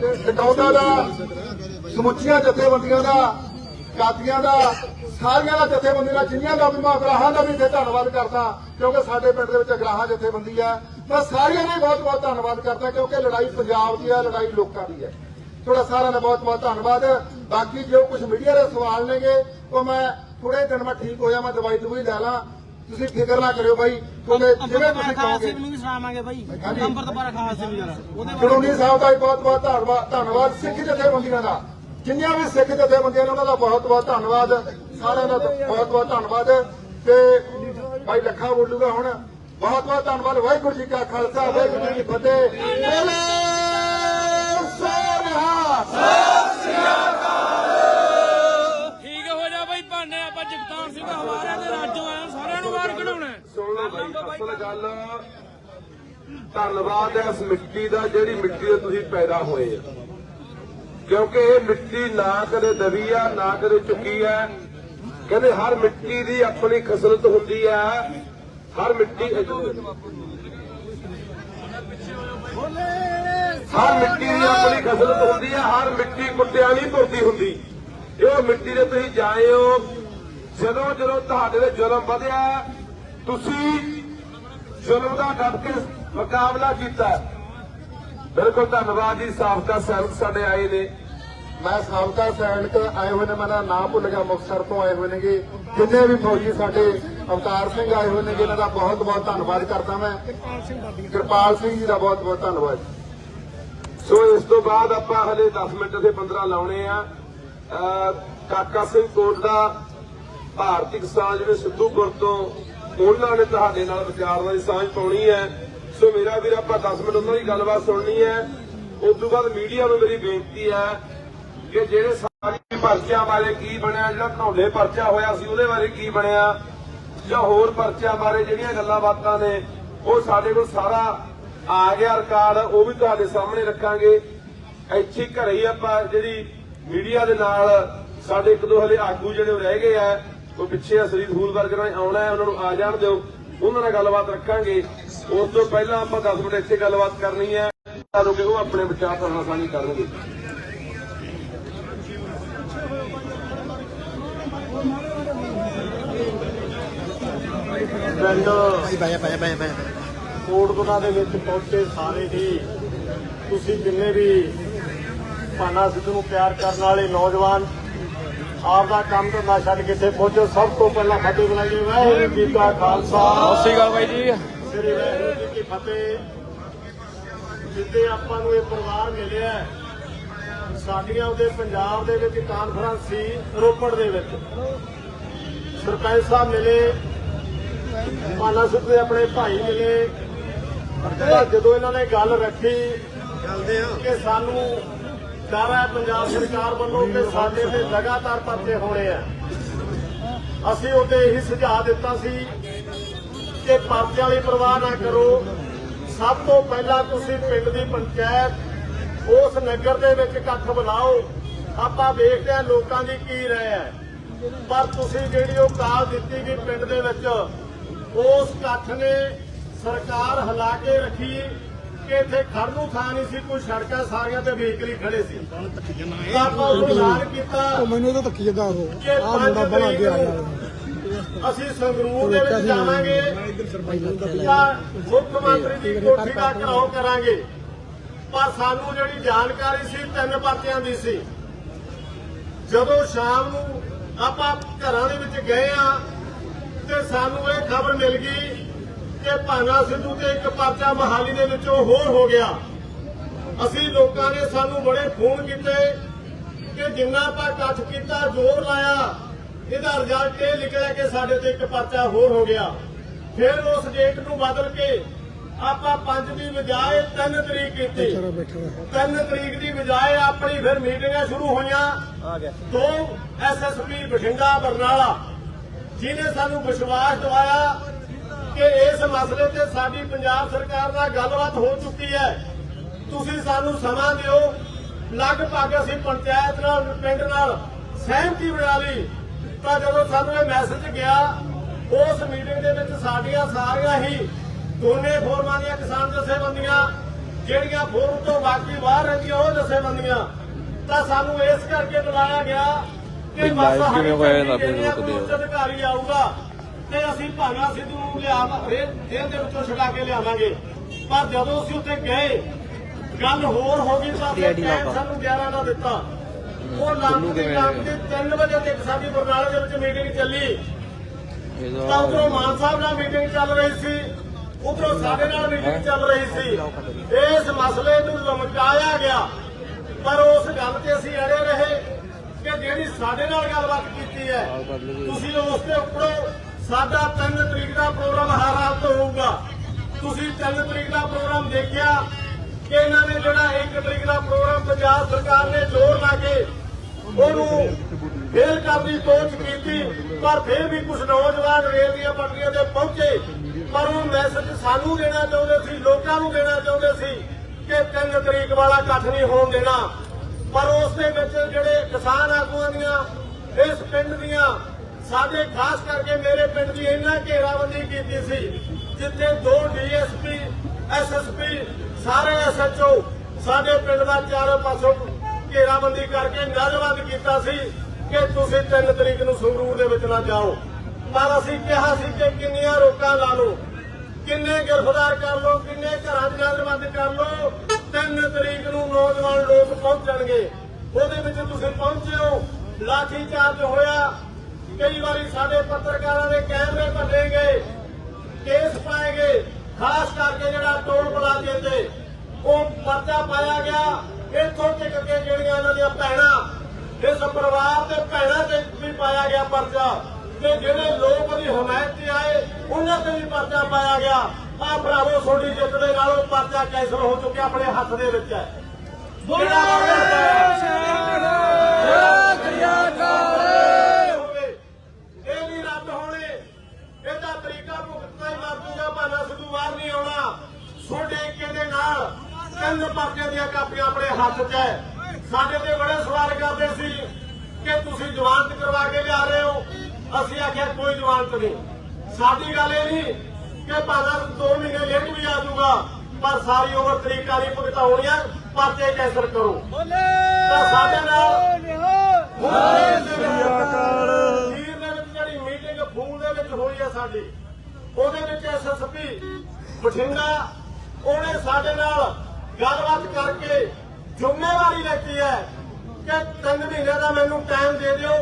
ਤੇ ਟਿਕਾਉਂਦਾ ਦਾ ਸਮੁੱਚੀਆਂ ਜਥੇਬੰਦੀਆਂ ਦਾ ਕਾਦੀਆਂ ਦਾ ਸਾਰੀਆਂ ਦਾ ਜਥੇਬੰਦੀ ਦਾ ਜਿੰਨੀਆਂ ਦਾ ਵੀ ਮੈਂ ਅਗਰਾਹਾਂ ਦਾ ਵੀ ਇੱਥੇ ਧੰਨਵਾਦ ਕਰਦਾ ਕਿਉਂਕਿ ਸਾਡੇ ਪਿੰਡ ਦੇ ਵਿੱਚ ਅਗਰਾਹਾਂ ਜਥੇਬੰਦੀ ਆ। ਮੈਂ ਸਾਰਿਆਂ ਦਾ ਹੀ ਬਹੁਤ ਬਹੁਤ ਧੰਨਵਾਦ ਕਰਦਾ ਕਿਉਂਕਿ ਲੜਾਈ ਪੰਜਾਬ ਦੀ ਆ ਲੜਾਈ ਲੋਕਾਂ ਦੀ ਹੈ। ਤੁਹਾਡਾ ਸਾਰਿਆਂ ਦਾ ਬਹੁਤ ਬਹੁਤ ਧੰਨਵਾਦ। ਬਾਕੀ ਜੋ ਕੁਝ ਮੀਡੀਆ ਦੇ ਸਵਾਲ ਨੇਗੇ ਉਹ ਮੈਂ ਥੋੜੇ ਦਿਨ ਮੈਂ ਠੀਕ ਹੋਇਆ ਮੈਂ ਦਵਾਈ ਦਵਾਈ ਲੈ ਲਾਂ। ਤੁਸੀਂ ਫਿਕਰ ਨਾ ਕਰਿਓ ਬਾਈ ਕਿਉਂਕਿ ਜਿਵੇਂ ਤੁਸੀਂ ਕਹੋਗੇ। ਨੂੰ ਵੀ ਸੁਣਾਵਾਂਗੇ ਬਾਈ। ਨੰਬਰ ਦੁਬਾਰਾ ਖਾਸ ਸਿੰਘ ਜਰਾ ਉਹਦੇ ਕਰੋਨੀ ਸਾਹਿਬ ਦਾ ਬਹੁਤ ਬਹੁਤ ਧੰਨਵਾਦ ਧੰਨਵਾਦ। ਸਿੱਖ ਜਥੇਬੰਦੀਆਂ ਦਾ। ਜਿੰਨੀਆਂ ਵੀ ਸਿੱਖ ਜਥੇਬੰਦੀਆਂ ਨੇ ਉਹਨਾਂ ਦਾ ਬਹੁਤ ਬਹੁਤ ਧੰਨਵਾਦ। ਸਾਰਿਆਂ ਦਾ ਬਹੁਤ ਬਹੁਤ ਧੰਨਵਾਦ। ਤੇ ਭਾਈ ਲੱਖਾ ਬੋਲੂਗਾ ਹੁਣ। ਬਹੁਤ ਬਹੁਤ ਧੰਨਵਾਦ ਵਾਹਿਗੁਰੂ ਜੀ ਕਾ ਖਾਲਸਾ ਵਾਹਿਗੁਰੂ ਜੀ ਕੀ ਫਤਿਹ। ਬੋਲੇ ਸੋਨਿਹਾ ਠੀਕ ਹੋ ਜਾ ਬਈ ਭਾਨੇ ਆਪਾਂ ਜਗਤਾਰ ਸਿੰਘ ਹਵਾਰਿਆਂ ਦੇ ਰਾਜੋਂ ਆਏ ਸਾਰਿਆਂ ਨੂੰ ਬਾਹਰ ਕਢਾਉਣਾ ਹੈ। ਸੁਣ ਲਓ ਬਾਈ ਅਸਲ ਗੱਲ ਧੰਨਵਾਦ ਹੈ ਇਸ ਮਿੱਟੀ ਦਾ ਜਿਹੜੀ ਮਿੱਟੀ ਦੇ ਤੁਸੀਂ ਪੈਦਾ ਹੋਏ ਆ। ਕਿਉਂਕਿ ਇਹ ਮਿੱਟੀ ਨਾ ਕਦੇ ਦਬੀ ਆ ਨਾ ਕਦੇ ਝੁਕੀ ਆ। ਕਹਿੰਦੇ ਹਰ ਮਿੱਟੀ ਦੀ ਆਪਣੀ ਖਸਲਤ ਹੁੰਦੀ ਆ। ਹਰ ਮਿੱਟੀ ਹਰ ਮਿੱਟੀ ਦੀ ਆਪਣੀ ਖਸਲਤ ਹੁੰਦੀ ਆ ਹਰ ਮਿੱਟੀ ਕੁੱਟਿਆਂ ਨਹੀਂ ਭੁਰਦੀ ਹੁੰਦੀ। ਇਹ ਮਿੱਟੀ ਦੇ ਤੁਸੀਂ ਜਾਏ ਹੋ, ਜਦੋਂ ਜਦੋਂ ਤੁਹਾਡੇ ਦੇ ਜ਼ੁਲਮ ਵਧਿਆ, ਤੁਸੀਂ ਜ਼ੁਲਮ ਦਾ ਡਟ ਕੇ ਮੁਕਾਬਲਾ ਕੀਤਾ। ਬਿਲਕੁਲ ਧੰਨਵਾਦ ਜੀ, ਸਾਬਕਾ ਸੈਨਿਕ ਸਾਡੇ ਆਏ ਨੇ। ਮੈਂ ਸਾਬਕਾ ਸੈਨਿਕ ਆਏ ਹੋਏ ਨੇ ਮੇਰਾ ਨਾਮ ਭੁੱਲ ਗਿਆ ਮੁਕਤਸਰ ਤੋਂ ਆਏ ਹੋਏ ਨੇਗੇ। ਜਿੰਨੇ ਵੀ ਫੌਜੀ ਸਾਡੇ ਅਵਤਾਰ ਸਿੰਘ ਆਏ ਹੋਏ ਨੇਗੇ ਇਹਨਾਂ ਦਾ ਬਹੁਤ ਬਹੁਤ ਧੰਨਵਾਦ ਕਰਦਾ ਮੈਂ। ਕਿਰਪਾਲ ਸਿੰਘ ਜੀ ਦਾ। ਬਹੁਤ ਬਹੁਤ ਧੰਨਵਾਦ ਸੋ ਇਸ ਤੋਂ ਬਾਅਦ ਆਪਾਂ ਹਲੇ 10 ਮਿੰਟ ਤੇ 15 ਲਾਉਣੇ ਆ। ਕਾਕਾ ਸਿੰਘ ਕੋਟ ਦਾ ਭਾਰਤੀ ਕਿਸਾਨ ਜਿਹੜੇ ਸਿੱਧੂਪੁਰ ਤੋਂ ਉਹਨਾਂ ਨੇ ਤੁਹਾਡੇ ਨਾਲ ਵਿਚਾਰਾਂ ਦੀ ਸਾਂਝ ਪਾਉਣੀ ਹੈ। ਸੋ ਮੇਰਾ ਵੀਰ ਆਪਾਂ 10 ਮਿੰਟ ਉਹਨਾਂ ਦੀ ਗੱਲਬਾਤ ਸੁਣਨੀ ਹੈ। ਉਸ ਤੋਂ ਬਾਅਦ ਮੀਡੀਆ ਨੂੰ ਮੇਰੀ ਬੇਨਤੀ ਹੈ ਕਿ ਜਿਹੜੇ ਸਾਰੀ ਪਰਚਿਆਂ ਬਾਰੇ ਕੀ ਬਣਿਆ, ਜਿਹੜਾ ਧੌਲੇ ਪਰਚਾ ਹੋਇਆ ਸੀ, ਉਹਦੇ ਬਾਰੇ ਕੀ ਬਣਿਆ? ਜਾਂ ਹੋਰ ਪਰਚਿਆਂ ਬਾਰੇ ਜਿਹੜੀਆਂ ਗੱਲਾਂ ਬਾਤਾਂ ਨੇ, ਉਹ ਸਾਡੇ ਕੋਲ ਸਾਰਾ ਆ ਗਿਆ ਰਿਕਾਰਡ ਉਹ ਵੀ ਤੁਹਾਡੇ ਸਾਹਮਣੇ ਰੱਖਾਂਗੇ। ਇੱਥੇ ਘਰੇ ਹੀ ਆਪਾਂ ਜਿਹੜੀ ਮੀਡੀਆ ਦੇ ਨਾਲ ਸਾਡੇ ਇੱਕ ਦੋ ਹਲੇ ਆਗੂ ਜਿਹੜੇ ਉਹ ਰਹਿ ਗਏ ਆ, ਉਹ ਪਿੱਛੇ ਅਸਲੀ ਫੂਲ ਵਰਗਰਾਂ ਨੇ ਆਉਣਾ ਹੈ, ਉਹਨਾਂ ਨੂੰ ਆ ਜਾਣ ਦਿਓ। ਉਹਨਾਂ ਨਾਲ ਗੱਲਬਾਤ ਰੱਖਾਂਗੇ। ਉਸ ਤੋਂ ਪਹਿਲਾਂ ਆਪਾਂ 10 ਮਿੰਟ ਇੱਥੇ ਗੱਲਬਾਤ ਕਰਨੀ ਹੈ। ਤੁਹਾਨੂੰ ਕਿ ਉਹ ਆਪਣੇ ਵਿਚਾਰ ਤੁਹਾਡੇ ਨਾਲ ਸਾਂਝੇ ਕਰਨਗੇ। ਪਿੰਡ ਕੋਟਕੋਟਾ ਦੇ ਵਿੱਚ ਪਹੁੰਚੇ ਸਾਰੇ ਹੀ ਤੁਸੀਂ ਜਿੰਨੇ ਵੀ ਪਾਨਾ ਸਿੱਧੂ ਨੂੰ ਪਿਆਰ ਕਰਨ ਵਾਲੇ ਨੌਜਵਾਨ ਆਪ ਦਾ ਕੰਮ ਧੰਦਾ ਛੱਡ ਕੇ ਇੱਥੇ ਪਹੁੰਚੋ। ਸਭ ਤੋਂ ਪਹਿਲਾਂ ਫਤਿਹ ਬੁਲਾਈਏ। ਵਾਹਿਗੁਰੂ ਜੀ ਕਾ ਖਾਲਸਾ। ਸਤਿ ਸ਼੍ਰੀ ਅਕਾਲ ਬਾਈ ਜੀ। ਸ੍ਰੀ ਵਾਹਿਗੁਰੂ ਜੀ ਕੀ ਫਤਿਹ। ਜਿੱਤੇ ਆਪਾਂ ਨੂੰ ਇਹ ਪਰਿਵਾਰ ਮਿਲਿਆ ਸਾਡੀਆਂ ਉਹਦੇ ਪੰਜਾਬ ਦੇ ਵਿੱਚ ਕਾਨਫਰੰਸ ਸੀ, ਰੋਪੜ ਦੇ ਵਿੱਚ। ਸਰਪੰਚ ਸਾਹਿਬ ਮਿਲੇ ਮਾਨਾ ਸਿੱਧੂ ਦੇ ਆਪਣੇ ਭਾਈ ਮਿਲੇ। ਜਦੋਂ ਇਹਨਾਂ ਨੇ ਗੱਲ ਰੱਖੀ ਕਿ ਸਾਨੂੰ ਡਰ ਹੈ ਪੰਜਾਬ ਸਰਕਾਰ ਵੱਲੋਂ ਕਿ ਸਾਡੇ ਤੇ ਲਗਾਤਾਰ ਪਰਚੇ ਹੋਣੇ ਆ। ਅਸੀਂ ਉਹਦੇ ਇਹੀ ਸੁਝਾਅ ਦਿੱਤਾ ਸੀ ਕਿ ਪਰਚੇ ਵਾਲੀ ਪਰਵਾਹ ਨਾ ਕਰੋ। ਸਭ ਤੋਂ ਪਹਿਲਾਂ ਤੁਸੀਂ ਪਿੰਡ ਦੀ ਪੰਚਾਇਤ ਉਸ ਨਗਰ ਦੇ ਵਿੱਚ ਇਕੱਠ ਬੁਲਾਓ ਆਪਾਂ ਵੇਖਦੇ ਹਾਂ ਲੋਕਾਂ ਦੀ ਕੀ ਰਾਏ ਹੈ। ਪਰ ਤੁਸੀਂ ਜਿਹੜੀ ਉਹ ਕਾਲ ਦਿੱਤੀ ਗਈ ਪਿੰਡ ਦੇ ਵਿੱਚ ਉਸ ਇਕੱਠ ਨੇ ਸਰਕਾਰ ਹਿਲਾ ਕੇ ਰੱਖੀ ਕਿ ਇੱਥੇ ਖੜਨ ਨੂੰ ਥਾਂ ਨਹੀਂ ਸੀ ਕੋਈ ਸੜਕਾਂ ਸਾਰੀਆਂ ਤੇ ਵਹੀਕਲ ਹੀ ਖੜੇ ਸੀ। ਆਪਾਂ ਉਹ ਐਲਾਨ ਕੀਤਾ ਮੈਨੂੰ ਤਾਂ ਧੱਕੀ ਜਾਂਦਾ ਉਹ। ਆ ਮੁੰਡਾ ਬਣਾ ਕੇ ਆ ਨੂੰ ਅਸੀਂ ਸੰਗਰੂਰ ਦੇ ਵਿੱਚ ਜਾਵਾਂਗੇ। ਮੁੱਖ ਮੰਤਰੀ ਦੀ ਕੋਠੀ ਦਾ ਘਰਾਓ ਕਰਾਂਗੇ। ਪਰ ਸਾਨੂੰ ਜਿਹੜੀ ਜਾਣਕਾਰੀ ਸੀ, ਤਿੰਨ ਪਰਚਿਆਂ ਦੀ ਸੀ। ਜਦੋਂ ਸ਼ਾਮ ਨੂੰ ਆਪਾਂ ਘਰਾਂ ਦੇ ਵਿੱਚ ਗਏ ਆ ਤੇ ਸਾਨੂੰ ਇਹ ਖਬਰ ਮਿਲ ਗਈ ਕਿ ਭਾਨਾ ਸਿੱਧੂ ਤੇ ਇੱਕ ਪਰਚਾ ਮਹਾਲੀ ਦੇ ਵਿੱਚੋਂ ਹੋਰ ਹੋ ਗਿਆ। ਅਸੀਂ ਲੋਕਾਂ ਨੇ ਸਾਨੂੰ ਬੜੇ ਫੋਨ ਕੀਤੇ ਕਿ ਜਿੰਨਾ ਆਪਾਂ ਇਕੱਠ ਕੀਤਾ, ਜ਼ੋਰ ਲਾਇਆ, ਇਹਦਾ ਰਿਜ਼ਲਟ ਇਹ ਨਿਕਲਿਆ ਕਿ ਸਾਡੇ ਤੇ ਇੱਕ ਪਰਚਾ ਹੋਰ ਹੋ ਗਿਆ। ਫਿਰ ਉਸ ਡੇਟ ਨੂੰ ਬਦਲ ਕੇ ਆਪਾਂ 5 ਦੀ ਬਜਾਏ 3 ਤਰੀਕ ਕੀਤੀ। 3 ਤਰੀਕ ਦੀ ਬਜਾਏ ਆਪਣੀ ਫਿਰ ਮੀਟਿੰਗਾਂ ਸ਼ੁਰੂ ਹੋਈਆਂ। ਦੋ ਐਸਐਸਪੀ ਬਠਿੰਡਾ ਬਰਨਾਲਾ ਜਿਨੇ ਸਾਨੂੰ ਵਿਸ਼ਵਾਸ ਦਿਵਾਇਆ ਕਿ ਇਸ ਮਸਲੇ ਤੇ ਸਾਡੀ ਪੰਜਾਬ ਸਰਕਾਰ ਨਾਲ ਗੱਲਬਾਤ ਹੋ ਚੁੱਕੀ ਹੈ। ਤੁਸੀਂ ਸਾਨੂੰ ਸਮਾਂ ਦਿਓ। ਲਗਭਗ ਅਸੀਂ ਪੰਚਾਇਤ ਨਾਲ ਪਿੰਡ ਨਾਲ ਸਹਿਮਤੀ ਬਣਾ ਲਈ। ਤਾਂ ਜਦੋਂ ਸਾਨੂੰ ਇਹ ਮੈਸੇਜ ਗਿਆ ਉਸ ਮੀਟਿੰਗ ਦੇ ਵਿੱਚ ਸਾਡੀਆਂ ਸਾਰੀਆਂ ਹੀ ਦੋਨੇ ਫੋਰਮਾਂ ਦੀਆਂ ਕਿਸਾਨ ਜਥੇਬੰਦੀਆਂ ਜਿਹੜੀਆਂ ਫੋਰਮ ਤੋਂ ਬਾਕੀ ਬਾਹਰ ਰਹਿੰਦੀਆਂ ਉਹ ਜਥੇਬੰਦੀਆਂ। ਤਾਂ ਸਾਨੂੰ ਇਸ ਕਰਕੇ ਬੁਲਾਇਆ ਗਿਆ ਕਿ ਬਸ ਕਿਵੇਂ ਹੋਇਆ ਨਾ ਫਿਰ ਰੁਕਦੇ ਅਧਿਕਾਰੀ ਆਊਗਾ ਤੇ ਅਸੀਂ ਭਾਗਾ ਸਿੱਧੂ ਨੂੰ ਲਿਆ ਫੇਰ ਜੇਲ੍ਹ ਦੇ ਵਿੱਚੋਂ ਛੁਡਾ ਕੇ ਲਿਆਵਾਂਗੇ। ਪਰ ਜਦੋਂ ਅਸੀਂ ਉੱਥੇ ਗਏ ਗੱਲ ਹੋਰ ਹੋ ਗਈ ਤਾਂ ਟਾਈਮ ਸਾਨੂੰ 11 ਦਾ ਦਿੱਤਾ। ਉਹ ਲਾਂਗ ਦੀ ਲਾਂਗ ਦੀ 3 ਵਜੇ ਤੱਕ ਸਾਡੀ ਬਰਨਾਲੇ ਦੇ ਵਿੱਚ ਮੀਟਿੰਗ ਚੱਲੀ। ਤਾਂ ਉਧਰੋਂ ਮਾਨ ਸਾਹਿਬ ਨਾਲ ਮੀਟਿੰਗ ਚੱਲ ਰਹੀ ਸੀ। ਉਧਰੋਂ ਸਾਡੇ ਨਾਲ ਮੀਟਿੰਗ ਚੱਲ ਰਹੀ ਸੀ। ਇਸ ਮਸਲੇ ਨੂੰ ਲਮਕਾਇਆ ਗਿਆ। ਪਰ ਉਸ ਗੱਲ ਤੇ ਅਸੀਂ ਅੜੇ ਰਹੇ ਕਿ ਜਿਹੜੀ ਸਾਡੇ ਨਾਲ ਗੱਲਬਾਤ ਕੀਤੀ ਹੈ, ਤੁਸੀਂ ਉਸ ਤੇ ਉੱਪਰੋਂ ਸਾਡਾ 3 ਤਰੀਕ ਦਾ ਪ੍ਰੋਗਰਾਮ ਹਰ ਹਾਲਤ ਹੋਊਗਾ। ਤੁਸੀਂ 3 ਤਰੀਕ ਦਾ ਪ੍ਰੋਗਰਾਮ ਦੇਖਿਆ ਕਿ ਇਹਨਾਂ ਨੇ ਜਿਹੜਾ 1 ਤਰੀਕ ਦਾ ਪ੍ਰੋਗਰਾਮ ਪੰਜਾਬ ਸਰਕਾਰ ਨੇ ਜ਼ੋਰ ਲਾ ਕੇ ਉਹਨੂੰ ਫੇਲ ਕਰਨ ਦੀ ਕੋਸ਼ਿਸ਼ ਕੀਤੀ, ਪਰ ਫਿਰ ਵੀ ਕੁਝ ਨੌਜਵਾਨ ਰੇਲ ਦੀਆਂ ਪਟੜੀਆਂ ਤੇ ਪਹੁੰਚੇ। ਪਰ ਉਹ ਮੈਸੇਜ ਸਾਨੂੰ ਦੇਣਾ ਚਾਹੁੰਦੇ ਸੀ, ਲੋਕਾਂ ਨੂੰ ਦੇਣਾ ਚਾਹੁੰਦੇ ਸੀ ਕਿ 3 ਤਰੀਕ ਵਾਲਾ ਇਕੱਠ ਨਹੀਂ ਹੋਣ ਦੇਣਾ। ਪਰ ਉਸ ਦੇ ਵਿੱਚ ਜਿਹੜੇ ਕਿਸਾਨ ਆਗੂਆਂ ਦੀਆਂ, ਇਸ ਪਿੰਡ ਦੀਆਂ, ਸਾਡੇ ਖਾਸ ਕਰਕੇ ਮੇਰੇ ਪਿੰਡ ਦੀ ਇੰਨਾ ਘੇਰਾਬੰਦੀ ਕੀਤੀ ਸੀ, ਜਿੱਥੇ ਦੋ ਡੀਐਸਪੀ ਐਸਐਸਪੀ ਸਾਰੇ ਐਸਐਚਓ ਸਾਡੇ ਪਿੰਡ ਦਾ ਚਾਰੋਂ ਪਾਸੋਂ ਘੇਰਾਬੰਦੀ ਕਰਕੇ ਨਜ਼ਰਬੰਦ ਕੀਤਾ ਸੀ ਕਿ ਤੁਸੀਂ 3 ਤਰੀਕ ਨੂੰ ਸੰਗਰੂਰ ਦੇ ਵਿੱਚ ਨਾ ਜਾਓ। ਪਰ ਅਸੀਂ ਕਿਹਾ ਸੀ ਕਿ ਕਿੰਨੀਆਂ ਰੋਕਾਂ ਲਾ ਲਓ। ਕਿੰਨੇ ਗ੍ਰਿਫਤਾਰ ਕਰ ਲਓ, ਕਿੰਨੇ ਘਰਾਂ 'ਚ ਨਜ਼ਰਬੰਦ ਕਰ ਲਓ 3 ਤਰੀਕ ਨੂੰ ਨੌਜਵਾਨ ਲੋਕ ਪਹੁੰਚਣਗੇ ਉਹਦੇ ਵਿੱਚ ਤੁਸੀਂ ਪਹੁੰਚੇ ਹੋ ਲਾਠੀ ਚਾਰਜ ਹੋਇਆ। ਕਈ ਵਾਰੀ ਸਾਡੇ ਪੱਤਰਕਾਰਾਂ ਦੇ ਕੈਮਰੇ ਭੰਨੇ ਗਏ, ਕੇਸ ਪਾਏ ਗਏ, ਖਾਸ ਕਰਕੇ ਜਿਹੜਾ ਟੋਲ ਪਲਾਜ਼ੇ ਤੇ ਉਹ ਪਰਚਾ ਪਾਇਆ ਗਿਆ। ਇੱਥੋਂ ਤੱਕ ਕੇ ਜਿਹੜੀਆਂ ਇਹਨਾਂ ਦੀਆਂ ਭੈਣਾਂ, ਇਸ ਪਰਿਵਾਰ ਦੇ ਭੈਣਾਂ ਤੇ ਵੀ ਪਾਇਆ ਗਿਆ ਪਰਚਾ। ਤੇ ਜਿਹੜੇ ਲੋਕ ਉਹਦੀ ਹਮਾਇਤ ਤੇ ਆਏ ਉਹਨਾਂ ਤੇ ਵੀ ਪਰਚਾ ਪਾਇਆ ਗਿਆ। ਆ ਭਰਾਵੋ ਤੁਹਾਡੀ ਜਿੱਤ ਦੇ ਨਾਲ ਉਹ ਪਰਚਾ ਕੈਂਸਲ ਹੋ ਚੁੱਕਿਆ ਆਪਣੇ ਹੱਥ ਦੇ ਵਿੱਚ ਹੈ। ਇਹ ਵੀ ਰੱਦ ਹੋਣੇ। ਇਹਦਾ ਤਰੀਕਾ ਭੁਗਤਣਾ ਹੀ ਮਰ ਜੂਗਾ ਭਾਨਾ ਸਿੱਧੂ ਬਾਹਰ ਨਹੀਂ ਆਉਣਾ। ਏਕੇ ਦੇ ਨਾਲ ਤਿੰਨ ਪਾਰਟੀਆਂ ਦੀਆਂ ਕਾਪੀਆਂ ਆਪਣੇ ਹੱਥ 'ਚ ਹੈ। ਸਾਡੇ ਤੇ ਬੜੇ ਸਵਾਲ ਕਰਦੇ ਸੀ ਕਿ ਤੁਸੀਂ ਜ਼ਮਾਨਤ ਕਰਵਾ ਕੇ ਲਿਆ ਰਹੇ ਹੋ। ਅਸੀਂ ਆਖਿਆ ਕੋਈ ਜ਼ਮਾਨਤ ਨਹੀਂ। ਸਾਡੀ ਗੱਲ ਇਹ ਨਹੀਂ ਕਿ ਭਾਨਾ 2 ਮਹੀਨੇ ਲੇਟ ਵੀ ਆ ਜਾਊਗਾ ਪਰ ਸਾਰੀ ਉਮਰ ਤਰੀਕਾ ਨਹੀਂ ਭੁਗਤਾਉਣੀਆਂ ਪਰਚੇ ਕੈਂਸਲ ਕਰੋ। ਤਾਂ ਸਾਡੇ ਨਾਲ ਜੀਰ ਦੇ ਵਿੱਚ ਜਿਹੜੀ ਮੀਟਿੰਗ ਫੂਲ ਦੇ ਵਿੱਚ ਹੋਈ ਹੈ ਸਾਡੀ ਉਹਦੇ ਵਿੱਚ ਐਸਐਸਪੀ ਬਠਿੰਡਾ ਉਹਨੇ ਸਾਡੇ ਨਾਲ ਗੱਲਬਾਤ ਕਰਕੇ ਜ਼ਿੰਮੇਵਾਰੀ ਲੈਤੀ ਹੈ ਕਿ ਤਿੰਨ ਮਹੀਨੇ ਦਾ ਮੈਨੂੰ ਟਾਈਮ ਦੇ ਦਿਓ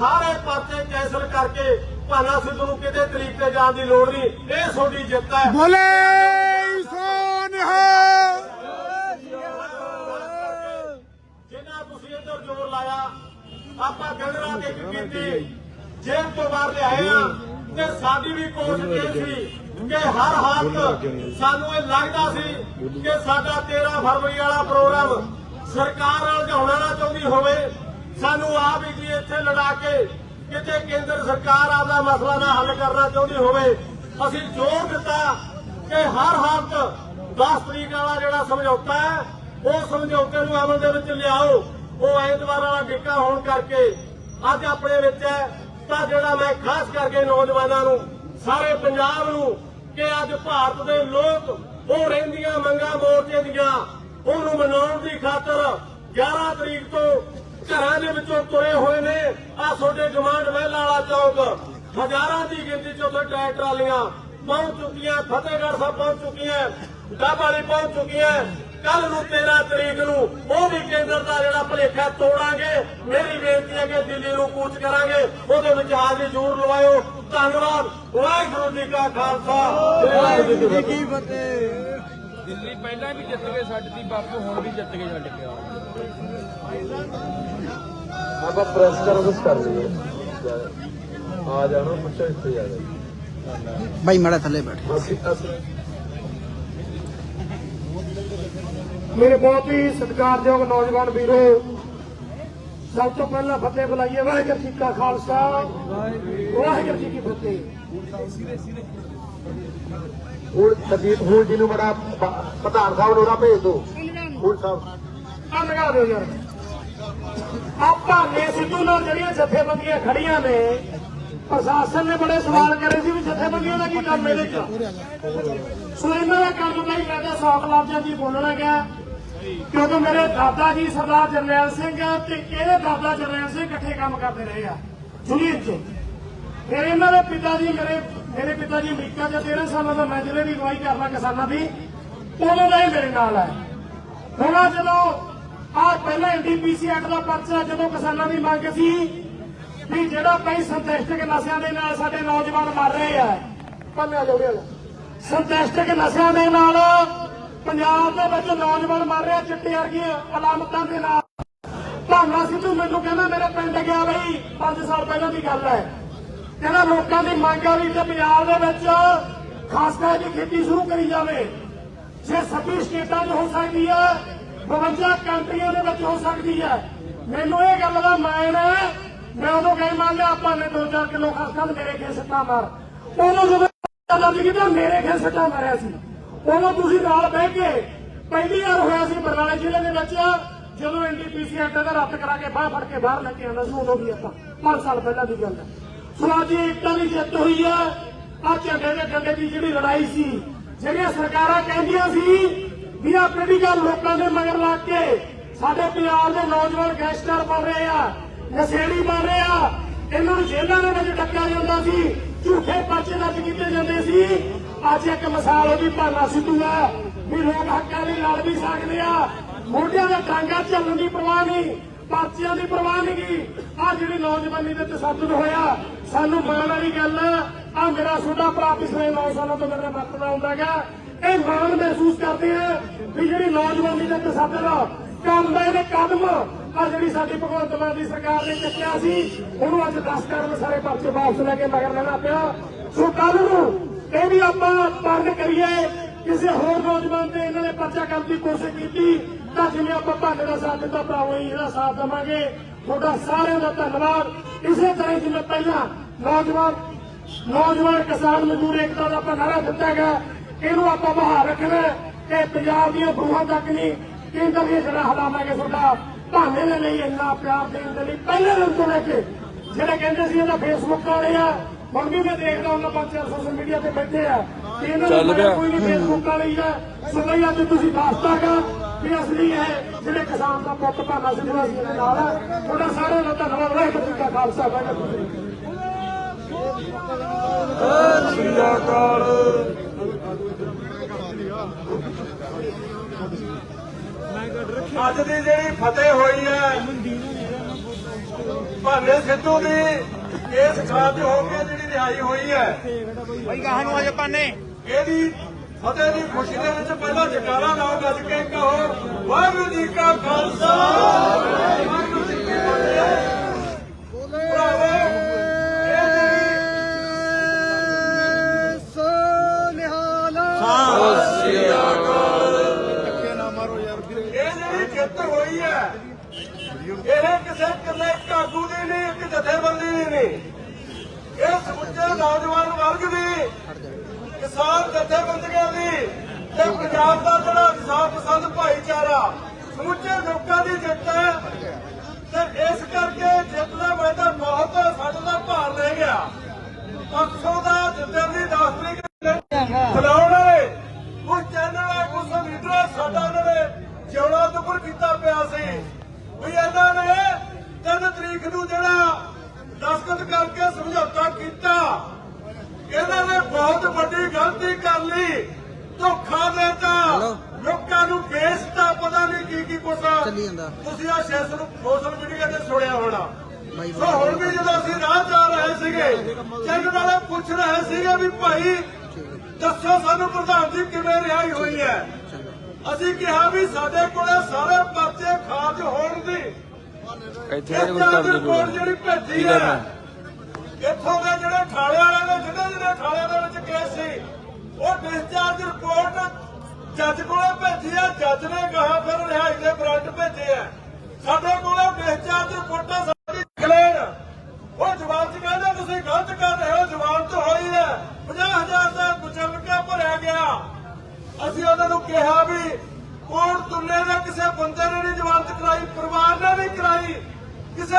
ਸਾਰੇ ਪਾਸੇ ਕੈਂਸਲ ਕਰਕੇ ਭਾਨਾ ਸਿੱਧੂ ਨੂੰ ਕਿਤੇ ਤਰੀਕ ਤੇ ਜਾਣ ਦੀ ਲੋੜ ਨਹੀਂ। ਇਹ ਤੁਹਾਡੀ ਜਿੱਤ ਹੈ। ਬੋਲੇ ਜਿੰਨਾ ਤੁਸੀਂ ਇੱਧਰ ਜ਼ੋਰ ਲਾਇਆ ਆਪਾਂ ਰਾਤ ਇੱਕ ਕੀਤੀ। ਜੇਲ੍ਹ ਤੋਂ ਬਾਹਰ ਲਿਆਏ ਆ। ਤੇ ਸਾਡੀ ਵੀ ਕੋਸ਼ਿਸ਼ ਇਹ ਸੀ ਕਿ ਹਰ ਹਾਲਤ ਸਾਨੂੰ ਇਹ ਲੱਗਦਾ ਸੀ ਕਿ ਸਾਡਾ 13 ਫਰਵਰੀ ਵਾਲਾ ਪ੍ਰੋਗਰਾਮ ਸਰਕਾਰ ਨਾਲ ਜਾਉਣਾ ਨਾ ਚਾਹੁੰਦੀ ਹੋਵੇ। ਸਾਨੂੰ ਆਪ ਹੀ ਜੀ ਇੱਥੇ ਲੜਾ ਕੇ ਕਿਤੇ ਕੇਂਦਰ ਸਰਕਾਰ ਆਪਦਾ ਮਸਲਾ ਨਾ ਹੱਲ ਕਰਨਾ ਚਾਹੁੰਦੀ ਹੋਵੇ, ਅਸੀਂ ਜ਼ੋਰ ਦਿੱਤਾ ਕਿ ਹਰ ਹਾਲਤ 10 ਤਰੀਕ ਵਾਲਾ ਜਿਹੜਾ ਸਮਝੌਤਾ ਹੈ, ਉਹ ਸਮਝੌਤੇ ਨੂੰ ਅਮਲ ਦੇ ਵਿੱਚ ਲਿਆਓ। ਉਹ ਐਤਵਾਰ ਵਾਲਾ ਡਿੱਕਾ ਹੋਣ ਕਰਕੇ ਅੱਜ ਆਪਣੇ ਵਿੱਚ ਹੈ, ਤਾਂ ਜਿਹੜਾ ਮੈਂ ਖਾਸ ਕਰਕੇ ਨੌਜਵਾਨਾਂ ਨੂੰ, ਸਾਰੇ ਪੰਜਾਬ ਨੂੰ ਕਿ ਅੱਜ ਭਾਰਤ ਦੇ ਲੋਕ ਉਹ ਰਹਿੰਦੀਆਂ ਮੰਗਾਂ ਮੋਰਚੇ ਦੀਆਂ, ਉਹਨੂੰ ਮਨਾਉਣ ਦੀ ਖਾਤਰ 11 ਤਰੀਕ ਤੋਂ ਘਰਾਂ ਦੇ ਵਿੱਚੋਂ ਤੁਰੇ ਹੋਏ ਨੇ। ਆ ਤੁਹਾਡੇ ਗਮਾਂਡ ਮਹਿਲਾ ਵਾਲਾ ਚੌਕ। ਹਜ਼ਾਰਾਂ ਦੀ ਗਿਣਤੀ ਚ ਉੱਥੇ ਟਰੈਕ ਟਰਾਲੀਆਂ ਪਹੁੰਚ ਚੁੱਕੀਆਂ ਫਤਿਹਗੜ੍ਹ ਸਾਹਿਬ ਪਹੁੰਚ ਚੁੱਕੀਆਂ ਡੱਬ ਵਾਲੀ ਪਹੁੰਚ ਚੁੱਕੀਆਂ। ਕੱਲ ਨੂੰ 13 ਤਰੀਕ ਨੂੰ ਉਹ ਵੀ ਕੇਂਦਰ ਦਾ ਜਿਹੜਾ ਭਲੇਖਾ ਤੋੜਾਂਗੇ। ਮੇਰੀ ਬੇਨਤੀ ਹੈ ਕਿ ਦਿੱਲੀ ਨੂੰ ਕੂਚ ਕਰਾਂਗੇ। ਉਹਦੇ ਵਿੱਚ ਹਾਜ਼ਰੀ ਜ਼ਰੂਰ ਲਵਾਇਓ। ਧੰਨਵਾਦ। ਵਾਹਿਗੁਰੂ ਜੀ ਕਾ ਖਾਲਸਾ। ਵਾਹਿਗੁਰੂ ਜੀ ਕੀ ਫਤਿਹ। ਦਿੱਲੀ ਪਹਿਲਾਂ ਵੀ ਜਿੱਤ ਕੇ ਛੱਡਦੀ ਬਾਪੂ ਹੁਣ ਵੀ ਜਿੱਤ ਕੇ ਛੱਡ ਕੇ ਆ ਆਪਾਂ ਪ੍ਰੈਸ ਸਰਵਿਸ ਕਰ ਲਈਏ। ਆ ਜਾਣਾ ਪੁੱਛੋ ਇੱਥੇ ਜਾ ਬਾਈ ਮੜਾ ਥੱਲੇ ਬੈਠ। ਮੇਰੇ ਬਹੁਤ ਹੀ ਸਤਿਕਾਰਯੋਗ ਨੌਜਵਾਨ ਵੀਰੋ ਸਭ ਤੋਂ ਪਹਿਲਾਂ ਫਤਿਹ ਬੁਲਾਈਏ। ਵਾਹਿਗੁਰੂ ਜੀ ਕਾ ਖਾਲਸਾ। ਵਾਹਿਗੁਰੂ ਜੀ ਕੀ ਫਤਿਹ। ਹੁਣ ਸਰਜੀਤ ਫੂਲ ਜੀ ਨੂੰ ਬੜਾ ਪ੍ਰਧਾਨ ਸਾਹਿਬ ਨੂੰ ਨਾ ਭੇਜ ਦਿਓ। ਫੂਲ ਸਾਹਿਬ ਆ ਲਗਾ ਦਿਓ ਯਾਰ। ਆਪਾਂ ਨੇ ਸਿੱਧੂ ਨਾਲ ਜਿਹੜੀਆਂ ਜਥੇਬੰਦੀਆਂ ਖੜੀਆਂ ਨੇ, ਪ੍ਰਸ਼ਾਸਨ ਨੇ ਬੜੇ ਸਵਾਲ ਕਰੇ ਸੀ ਵੀ ਜਥੇਬੰਦੀਆਂ ਦਾ ਕੀ ਕੰਮ ਇਹਦੇ ਚ? ਸੋ ਇਹਨਾਂ ਦਾ ਕੰਮ ਨਹੀਂ ਕਹਿੰਦੇ ਸੌਕ ਲਫ਼ਜ਼ਾਂ ਦੀ ਬੋਲਣਾ ਗਿਆ ਕਿਉਂਕਿ ਮੇਰੇ ਦਾਦਾ ਜੀ ਸਰਦਾਰ ਜਰਨੈਲ ਸਿੰਘ ਤੇ ਇਹਦੇ ਦਾਦਾ ਜਰਨੈਲ ਸਿੰਘ ਇਕੱਠੇ ਕੰਮ ਕਰਦੇ ਰਹੇ ਆ, ਜੁਨੀਅਰ ਚ। ਫਿਰ ਇਹਨਾਂ ਦੇ ਪਿਤਾ ਜੀ ਮੇਰੇ ਮੇਰੇ ਪਿਤਾ ਜੀ ਅਮਰੀਕਾ 'ਚ 13 ਸਾਲਾਂ ਦਾ ਮੈਂ ਜ਼ਿਲ੍ਹੇ ਦੀ ਅਗਵਾਈ ਕਰਨਾ ਕਿਸਾਨਾਂ ਦੀ, ਉਹਨਾਂ ਦਾ ਹੀ ਮੇਰੇ ਨਾਲ ਹੈ ਹੁਣ ਜਦੋਂ ਆ ਪਹਿਲਾਂ ਐਨਡੀਪੀਸੀ ਐਕਟ ਦਾ ਪਰਚਾ ਜਦੋਂ ਕਿਸਾਨਾਂ ਦੀ ਮੰਗ ਸੀ ਵੀ ਜਿਹੜਾ ਕਈ ਸਿੰਥੈਟਿਕ ਨਸ਼ਿਆਂ ਦੇ ਨਾਲ ਸਾਡੇ ਨੌਜਵਾਨ ਮਰ ਰਹੇ ਆ। ਪੰਨਿਆ ਜੋੜਿਆ ਸਿੰਥੈਟਿਕ ਨਸ਼ਿਆਂ ਦੇ ਨਾਲ ਪੰਜਾਬ ਦੇ ਵਿੱਚ ਨੌਜਵਾਨ ਮਰ ਰਹੇ ਚਿੱਟੇ ਵਰਗੀਆਂ ਅਲਾਮਤਾਂ ਦੇ ਨਾਲ। ਭਾਨਾ ਸਿੱਧੂ ਮੈਨੂੰ ਕਹਿੰਦਾ ਮੇਰੇ ਪਿੰਡ ਗਿਆ ਬਈ 5 ਸਾਲ ਪਹਿਲਾਂ ਦੀ ਗੱਲ ਹੈ। ਕਹਿੰਦਾ ਲੋਕਾਂ ਦੀ ਮੰਗ ਆ ਵੀ ਤੇ ਪੰਜਾਬ ਦੇ ਵਿੱਚ ਖਾਸ ਕਰਕੇ ਖੇਤੀ ਸ਼ੁਰੂ ਕਰੀ ਜਾਵੇ ਜੇ 26 ਸਟੇਟਾਂ 'ਚ ਹੋ ਸਕਦੀ ਹੈ 52 ਕੰਟਰੀਆਂ ਦੇ ਵਿੱਚ ਹੋ ਸਕਦੀ ਹੈ। ਮੈਨੂੰ ਇਹ ਗੱਲ ਦਾ ਮਾਣ ਹੈ, ਮੈਂ ਉਦੋਂ ਕਹੀ ਮੰਨ ਲਿਆ ਆਪਾਂ ਨੇ 2-4 ਕਿਲੋ ਖਾਸਕਾਂ ਮੇਰੇ ਖੇ ਸੱਟਾਂ ਮਾਰ। ਉਦੋਂ ਜਦੋਂ ਦਰਜ ਕੀਤਾ ਮੇਰੇ ਖੇ ਸੱਟਾਂ ਮਾਰਿਆ ਸੀ, ਉਦੋਂ ਤੁਸੀਂ ਨਾਲ ਬਹਿ ਕੇ ਪਹਿਲੀ ਵਾਰ ਹੋਇਆ ਸੀ ਬਰਨਾਲੇ ਜ਼ਿਲ੍ਹੇ ਦੇ ਵਿੱਚ, ਜਦੋਂ ਐਨਡੀਪੀਸੀ ਐਕਟ ਦਾ ਰੱਦ ਕਰਾ ਕੇ ਬਾਹਰ ਫੜ ਕੇ ਬਾਹਰ ਲੈ ਕੇ ਆਉਂਦਾ ਸੀ, ਉਦੋਂ ਵੀ ਆਪਾਂ 5 ਸਾਲ ਪਹਿਲਾਂ ਦੀ ਗੱਲ ਹੈ। ਸਮਾਜੀ ਏਕਤਾ ਦੀ ਜਿੱਤ ਹੋਈ ਹੈ। ਆ ਝੰਡੇ ਦੇ ਡੰਡੇ ਦੀ ਜਿਹੜੀ ਲੜਾਈ ਸੀ, ਜਿਹੜੀਆਂ ਸਰਕਾਰਾਂ ਕਹਿੰਦੀਆਂ ਸੀ ਵੀ ਆ ਪੋਲੀਟੀਕਲ ਲੋਕਾਂ ਦੇ ਮਗਰ ਲੱਗ ਕੇ ਸਾਡੇ ਪੰਜਾਬ ਦੇ ਨੌਜਵਾਨ ਗੈਂਗਸਟਰ ਬਣ ਰਹੇ ਆ, ਨਸ਼ੇੜੀ ਬਣ ਰਹੇ ਆ, ਇਹਨਾਂ ਨੂੰ ਜੇਲ੍ਹਾਂ ਦੇ ਵਿੱਚ ਡੱਕਿਆ ਜਾਂਦਾ ਸੀ, ਝੂਠੇ ਪਰਚੇ ਦਰਜ ਕੀਤੇ ਜਾਂਦੇ ਸੀ। ਅੱਜ ਇੱਕ ਮਿਸਾਲ ਉਹਦੀ ਭਾਨਾ ਸਿੱਧੂ ਹੈ ਵੀ ਲੋਕ ਹੱਕਾਂ ਲਈ ਲੜ ਵੀ ਸਕਦੇ ਆ। ਮੋਢਿਆਂ ਦਾ ਟਾਂਗਾ ਚੱਲਣ ਦੀ ਪਰਵਾਹ ਨਹੀਂ, ਪਰਚਿਆਂ ਦੀ ਪਰਵਾਹ ਨਹੀਂ ਗੀ। ਆ ਜਿਹੜੀ ਨੌਜਵਾਨੀ ਦੇ ਤਸੱਦਦ ਹੋਇਆ ਸਾਨੂੰ ਮਾਣ ਵਾਲੀ ਗੱਲ ਆ ਮੇਰਾ ਛੋਟਾ ਭਰਾ ਪਿਛਲੇ 9 ਸਾਲਾਂ ਤੋਂ ਮੇਰੇ ਵਰਤਦਾ ਹੁੰਦਾਗਾ ਇਹ ਮਾਣ ਮਹਿਸੂਸ ਕਰਦੇ ਆ ਵੀ ਜਿਹੜੀ ਨੌਜਵਾਨੀ ਦੇ ਤਸੱਦਦ ਕੰਮ ਦਾ ਇਹਨੇ ਕਦਮ ਆ ਜਿਹੜੀ ਸਾਡੀ ਭਗਵੰਤ ਮਾਨ ਦੀ ਸਰਕਾਰ ਨੇ ਚੱਕਿਆ ਸੀ, ਉਹਨੂੰ ਅੱਜ 10 ਕਰਨ ਸਾਰੇ ਪਰਚੇ ਵਾਪਸ ਲੈ ਕੇ ਮਗਰ ਲੈਣਾ ਪਿਆ। ਸੋ ਕੱਲ ਨੂੰ ਇਹ ਵੀ ਆਪਾਂ ਬੰਦ ਕਰੀਏ, ਕਿਸੇ ਹੋਰ ਨੌਜਵਾਨ ਤੇ ਇਹਨਾਂ ਨੇ ਪਰਚਾ ਕਰਨ ਦੀ ਕੋਸ਼ਿਸ਼ ਕੀਤੀ, ਤਾਂ ਜਿਵੇਂ ਆਪਾਂ ਭਾਂਡੇ ਦਾ ਸਾਥ ਦਿੱਤਾ, ਭਰਾਵੋ ਇਹਦਾ ਸਾਥ ਦੇਵਾਂਗੇ। ਤੁਹਾਡਾ ਸਾਰਿਆਂ ਦਾ ਧੰਨਵਾਦ। ਇਸੇ ਤਰ੍ਹਾਂ ਜਿਵੇਂ ਪਹਿਲਾਂ ਨੌਜਵਾਨ ਨੌਜਵਾਨ ਕਿਸਾਨ ਮਜ਼ਦੂਰ ਏਕਤਾ ਦਾ ਆਪਾਂ ਨਾਰਾ ਦਿੱਤਾ ਗਿਆ ਇਹਨੂੰ ਆਪਾਂ ਬਹਾਲ ਰੱਖਣਾ ਕਿ ਪੰਜਾਬ ਦੀਆਂ ਬਰੂਹਾਂ ਤੱਕ ਨਹੀਂ ਕੇਂਦਰ ਦੀਆਂ ਜੜਾ ਹਲਾਵਾਂਗੇ ਤੁਹਾਡਾ ਭਾਵੇਂ ਦੇ ਲਈ ਇੰਨਾ ਪਿਆਰ ਦੇਣ ਦੇ ਲਈ ਪਹਿਲੇ ਦਿਨ ਤੋਂ ਲੈ ਕੇ ਜਿਹੜੇ ਕਹਿੰਦੇ ਸੀ ਇਹਦਾ ਫੇਸਬੁੱਕ ਵਾਲੇ ਆ ਹੁਣ ਵੀ ਮੈਂ ਦੇਖਦਾ ਉਹਨਾਂ ਚਾਰ ਸੋਸ਼ਲ ਮੀਡੀਆ ਤੇ ਬੈਠੇ ਆ। ਇਹਨਾਂ ਨੂੰ। ਕੋਈ ਨਹੀਂ ਫੇਸਬੁੱਕ ਵਾਲੀ ਆ। ਸੋ ਬਈ ਅੱਜ ਤੁਸੀਂ ਦੱਸਦਾਗਾ ਵੀ ਅਸਲੀ ਹੈ ਜਿਹੜੇ ਕਿਸਾਨ ਦਾ ਪੁੱਤ ਭਾਨਾ ਅਸੀਂ ਦੇ ਨਾਲ ਆ ਤੁਹਾਡਾ ਸਾਰਿਆਂ ਦਾ ਧੰਨਵਾਦ ਵਾਹਿਗੁਰੂ ਜੀ ਕਾ ਖਾਲਸਾ ਵਾਹਿਗੁਰੂ ਜੀ ਕੀ ਫਤਿਹ। ਅੱਜ ਦੀ ਜਿਹੜੀ ਫਤਿਹ ਹੋਈ ਹੈ ਭਾਨੇ ਸਿੱਧੂ ਦੀ ਇਸ ਖਾਤ ਹੋ ਕੇ ਜਿਹੜੀ ਰਿਹਾਈ ਹੋਈ ਹੈ ਭਾਈ ਗਾਹਾਂ ਨੂੰ ਆਜੋ ਪਾਨੇ ਇਹਦੀ ਫਤਿਹ ਦੀ ਖੁਸ਼ੀ ਦੇ ਵਿੱਚ ਪਹਿਲਾਂ ਜਕਾਰਾ ਲਾਓ ਗੱਜ ਕੇ ਕਹੋ ਵਾਹਿਗੁਰੂ ਜੀ ਕਾ ਖਾਲਸਾ। ਵਾਹਿਗੁਰੂ ਜੀ ਕੀ ਫਤਿਹ ਇਹ ਕਿਸੇ ਇਕੱਲੇ ਕਾਗੂ ਦੀ ਨਹੀਂ, ਇੱਕ ਜਥੇਬੰਦੀ ਦੀ ਨਹੀਂ। ਇਹ ਸਮੁੱਚੇ ਨੌਜਵਾਨ ਵਰਗ ਦੀ, ਕਿਸਾਨ ਜਥੇਬੰਦੀਆਂ ਦੀ ਤੇ ਪੰਜਾਬ ਦਾ ਜਿਹੜਾ ਕਿਸਾਨ ਪਸੰਦ ਭਾਈਚਾਰਾ, ਸਮੁੱਚੇ ਲੋਕਾਂ ਦੀ ਜਿੱਤ ਹੈ। ਤੇ ਇਸ ਕਰਕੇ ਜਿੱਤ ਦਾ ਮੈਦਾਨ ਬਹੁਤ ਸਾਡੇ ਦਾ ਭਾਰ ਲੈ ਗਿਆ। ਪਰਸੋਂ ਦਾ ਜਿੱਤਣ ਦੀ 10 ਤਰੀਕ ਖਲਾਉਣ ਵਾਲੇ ਕੁਝ ਚੈਨਲ ਵਾਲੇ ਕੁਝ ਲੀਡਰ ਸਾਡਾ ਉਹਨਾਂ ਨੇ ਜਿਉਣਾ ਦੁੱਪਰ ਕੀਤਾ ਪਿਆ ਸੀ ਵੀ ਇਹਨਾਂ ਨੇ 3 ਤਰੀਕ ਨੂੰ ਜਿਹੜਾ ਦਸਤਖਤ ਕਰਕੇ ਸਮਝੌਤਾ ਕੀਤਾ ਇਹਨਾਂ ਨੇ ਬਹੁਤ ਵੱਡੀ ਗਲਤੀ ਕਰ ਲਈ। ਧੋਖਾ ਦੇਤਾ। ਲੋਕਾਂ ਨੂੰ ਵੇਚਤਾ ਪਤਾ ਨਹੀਂ ਕੀ ਕੀ ਕੁਛ ਚੱਲੀ ਜਾਂਦਾ। ਤੁਸੀਂ ਆ ਸ਼ੈਸ ਨੂੰ ਸੋਸ਼ਲ ਮੀਡੀਆ ਤੇ ਸੁਣਿਆ ਹੋਣਾ। ਸੋ ਹੁਣ ਵੀ ਜਦੋਂ ਅਸੀਂ ਰਾਹ ਜਾ ਰਹੇ ਸੀਗੇ ਚੈਨਲ ਵਾਲੇ ਪੁੱਛ ਰਹੇ ਸੀਗੇ ਵੀ ਭਾਈ ਦੱਸੋ ਸਾਨੂੰ ਪ੍ਰਧਾਨ ਜੀ ਕਿਵੇਂ ਰਿਹਾਈ ਹੋਈ ਹੈ? ਅਸੀਂ ਕਿਹਾ ਵੀ ਸਾਡੇ ਕੋਲੇ ਸਾਰੇ ਪਰਚੇ ਖਾਰਜ ਹੋਣ ਦੀ। ਇੱਥੇ ਰਿਪੋਰਟ ਜਿਹੜੀ ਭੇਜੀ ਹੈ ਇੱਥੋਂ ਦੇ ਜਿਹੜੇ ਥਾਣੇ ਵਾਲਿਆਂ ਨੇ ਜਿਹੜੇ ਜਿਹੜੇ ਥਾਣਿਆਂ ਦੇ ਵਿੱਚ ਕੇਸ ਸੀ, ਉਹ ਡਿਸਚਾਰਜ ਰਿਪੋਰਟ ਜੱਜ ਕੋਲੇ ਭੇਜੀ ਆ, ਜੱਜ ਨੇ ਕਹਾ ਫਿਰ ਰਿਹਾਈ ਦੇ ਵਾਰੰਟ ਭੇਜੇ ਆ। ਸਾਡੇ ਕੋਲੇ ਡਿਸਚਾਰਜ ਰਿਪੋਰਟਾਂ ਸਾਡੀ ਕਲੇਨ ਉਹ ਜਵਾਬ ਚ ਕਹਿੰਦੇ, ਤੁਸੀਂ ਗਲਤ ਕਰ ਰਹੇ ਹੋ, ਜਵਾਬ ਤਾਂ ਹੋਈ ਹੈ 50000 ਦਾ ਮੁਚਲਕਾ ਭਰਿਆ ਗਿਆ। ਅਸੀਂ ਉਹਨਾਂ ਨੂੰ ਕਿਹਾ ਵੀ ਕੋਣ ਤੁੰਨੇ ਨੇ ਕਿਸੇ ਬੰਦੇ ਨੇ ਨਹੀਂ ਜਵਾਨਤ ਕਰਾਈ, ਪਰਿਵਾਰ ਨੇ ਨਹੀਂ ਕਰਾਈ। ਕਿਸੇ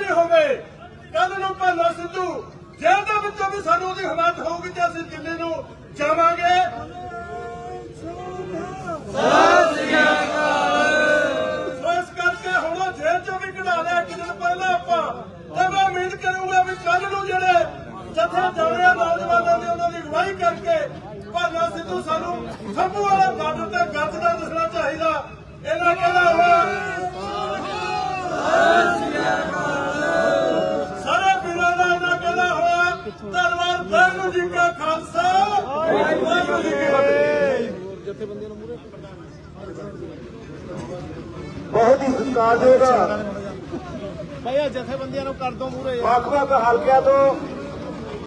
ਜੇਲ੍ਹ 'ਚ ਵੀ ਹੋਵੇ। ਕੱਲ ਨੂੰ ਭਾਨਾ ਸਿੱਧੂ, ਜੇਲ੍ਹ ਦੇ ਵਿੱਚੋਂ ਵੀ ਸਾਨੂੰ ਉਹਦੀ ਹਮਾਇਤ ਹੋਊਗੀ ਤੇ ਅਸੀਂ ਦਿੱਲੀ ਨੂੰ ਜਾਵਾਂਗੇ। ਸੋ ਇਸ ਕਰਕੇ ਹੁਣ ਜੇਲ੍ਹ 'ਚੋਂ ਵੀ ਕਢਾ ਲਿਆ ਇੱਕ ਦਿਨ ਪਹਿਲਾਂ ਆਪਾਂ। ਤੇ ਮੈਂ ਉਮੀਦ ਕਰੂੰਗਾ ਵੀ ਕੱਲ ਨੂੰ ਜਿਹੜੇ ਜਥੇ ਜਾਣੇ ਆ ਨੌਜਵਾਨਾਂ ਦੇ ਉਹਨਾਂ ਦੀ ਅਗਵਾਈ ਕਰਕੇ ਭਾਨਾ ਸਿੱਧੂ ਸਾਨੂੰ ਸਭੂ ਵਾਲਾ ਬਾਰਡਰ ਤੇ ਗੱਜਦਾ ਦੱਸਣਾ ਚਾਹੀਦਾ। ਇਹਨਾਂ ਕਹਿੰਦਾ ਹੋਇਆ ਸਾਰੇ ਵੀਰਾਂ ਦਾ ਇਹਨਾਂ ਕਹਿੰਦਾ ਹੋਇਆ ਧੰਨਵਾਦ ਵਾਹਿਗੁਰੂ ਜੀ ਕਾ ਖਾਲਸਾ। ਵਾਹਿਗੁਰੂ ਜੀ ਕੀ ਫਤਿਹ। ਬਹੁਤ ਹੀ ਸਤਿਕਾਰਯੋਗ ਭਾਈ ਜਥੇਬੰਦੀਆਂ ਨੂੰ ਕਰ ਦੋ ਮੂਰੇ ਵੱਖ-ਵੱਖ ਹਲਕਿਆਂ ਤੋਂ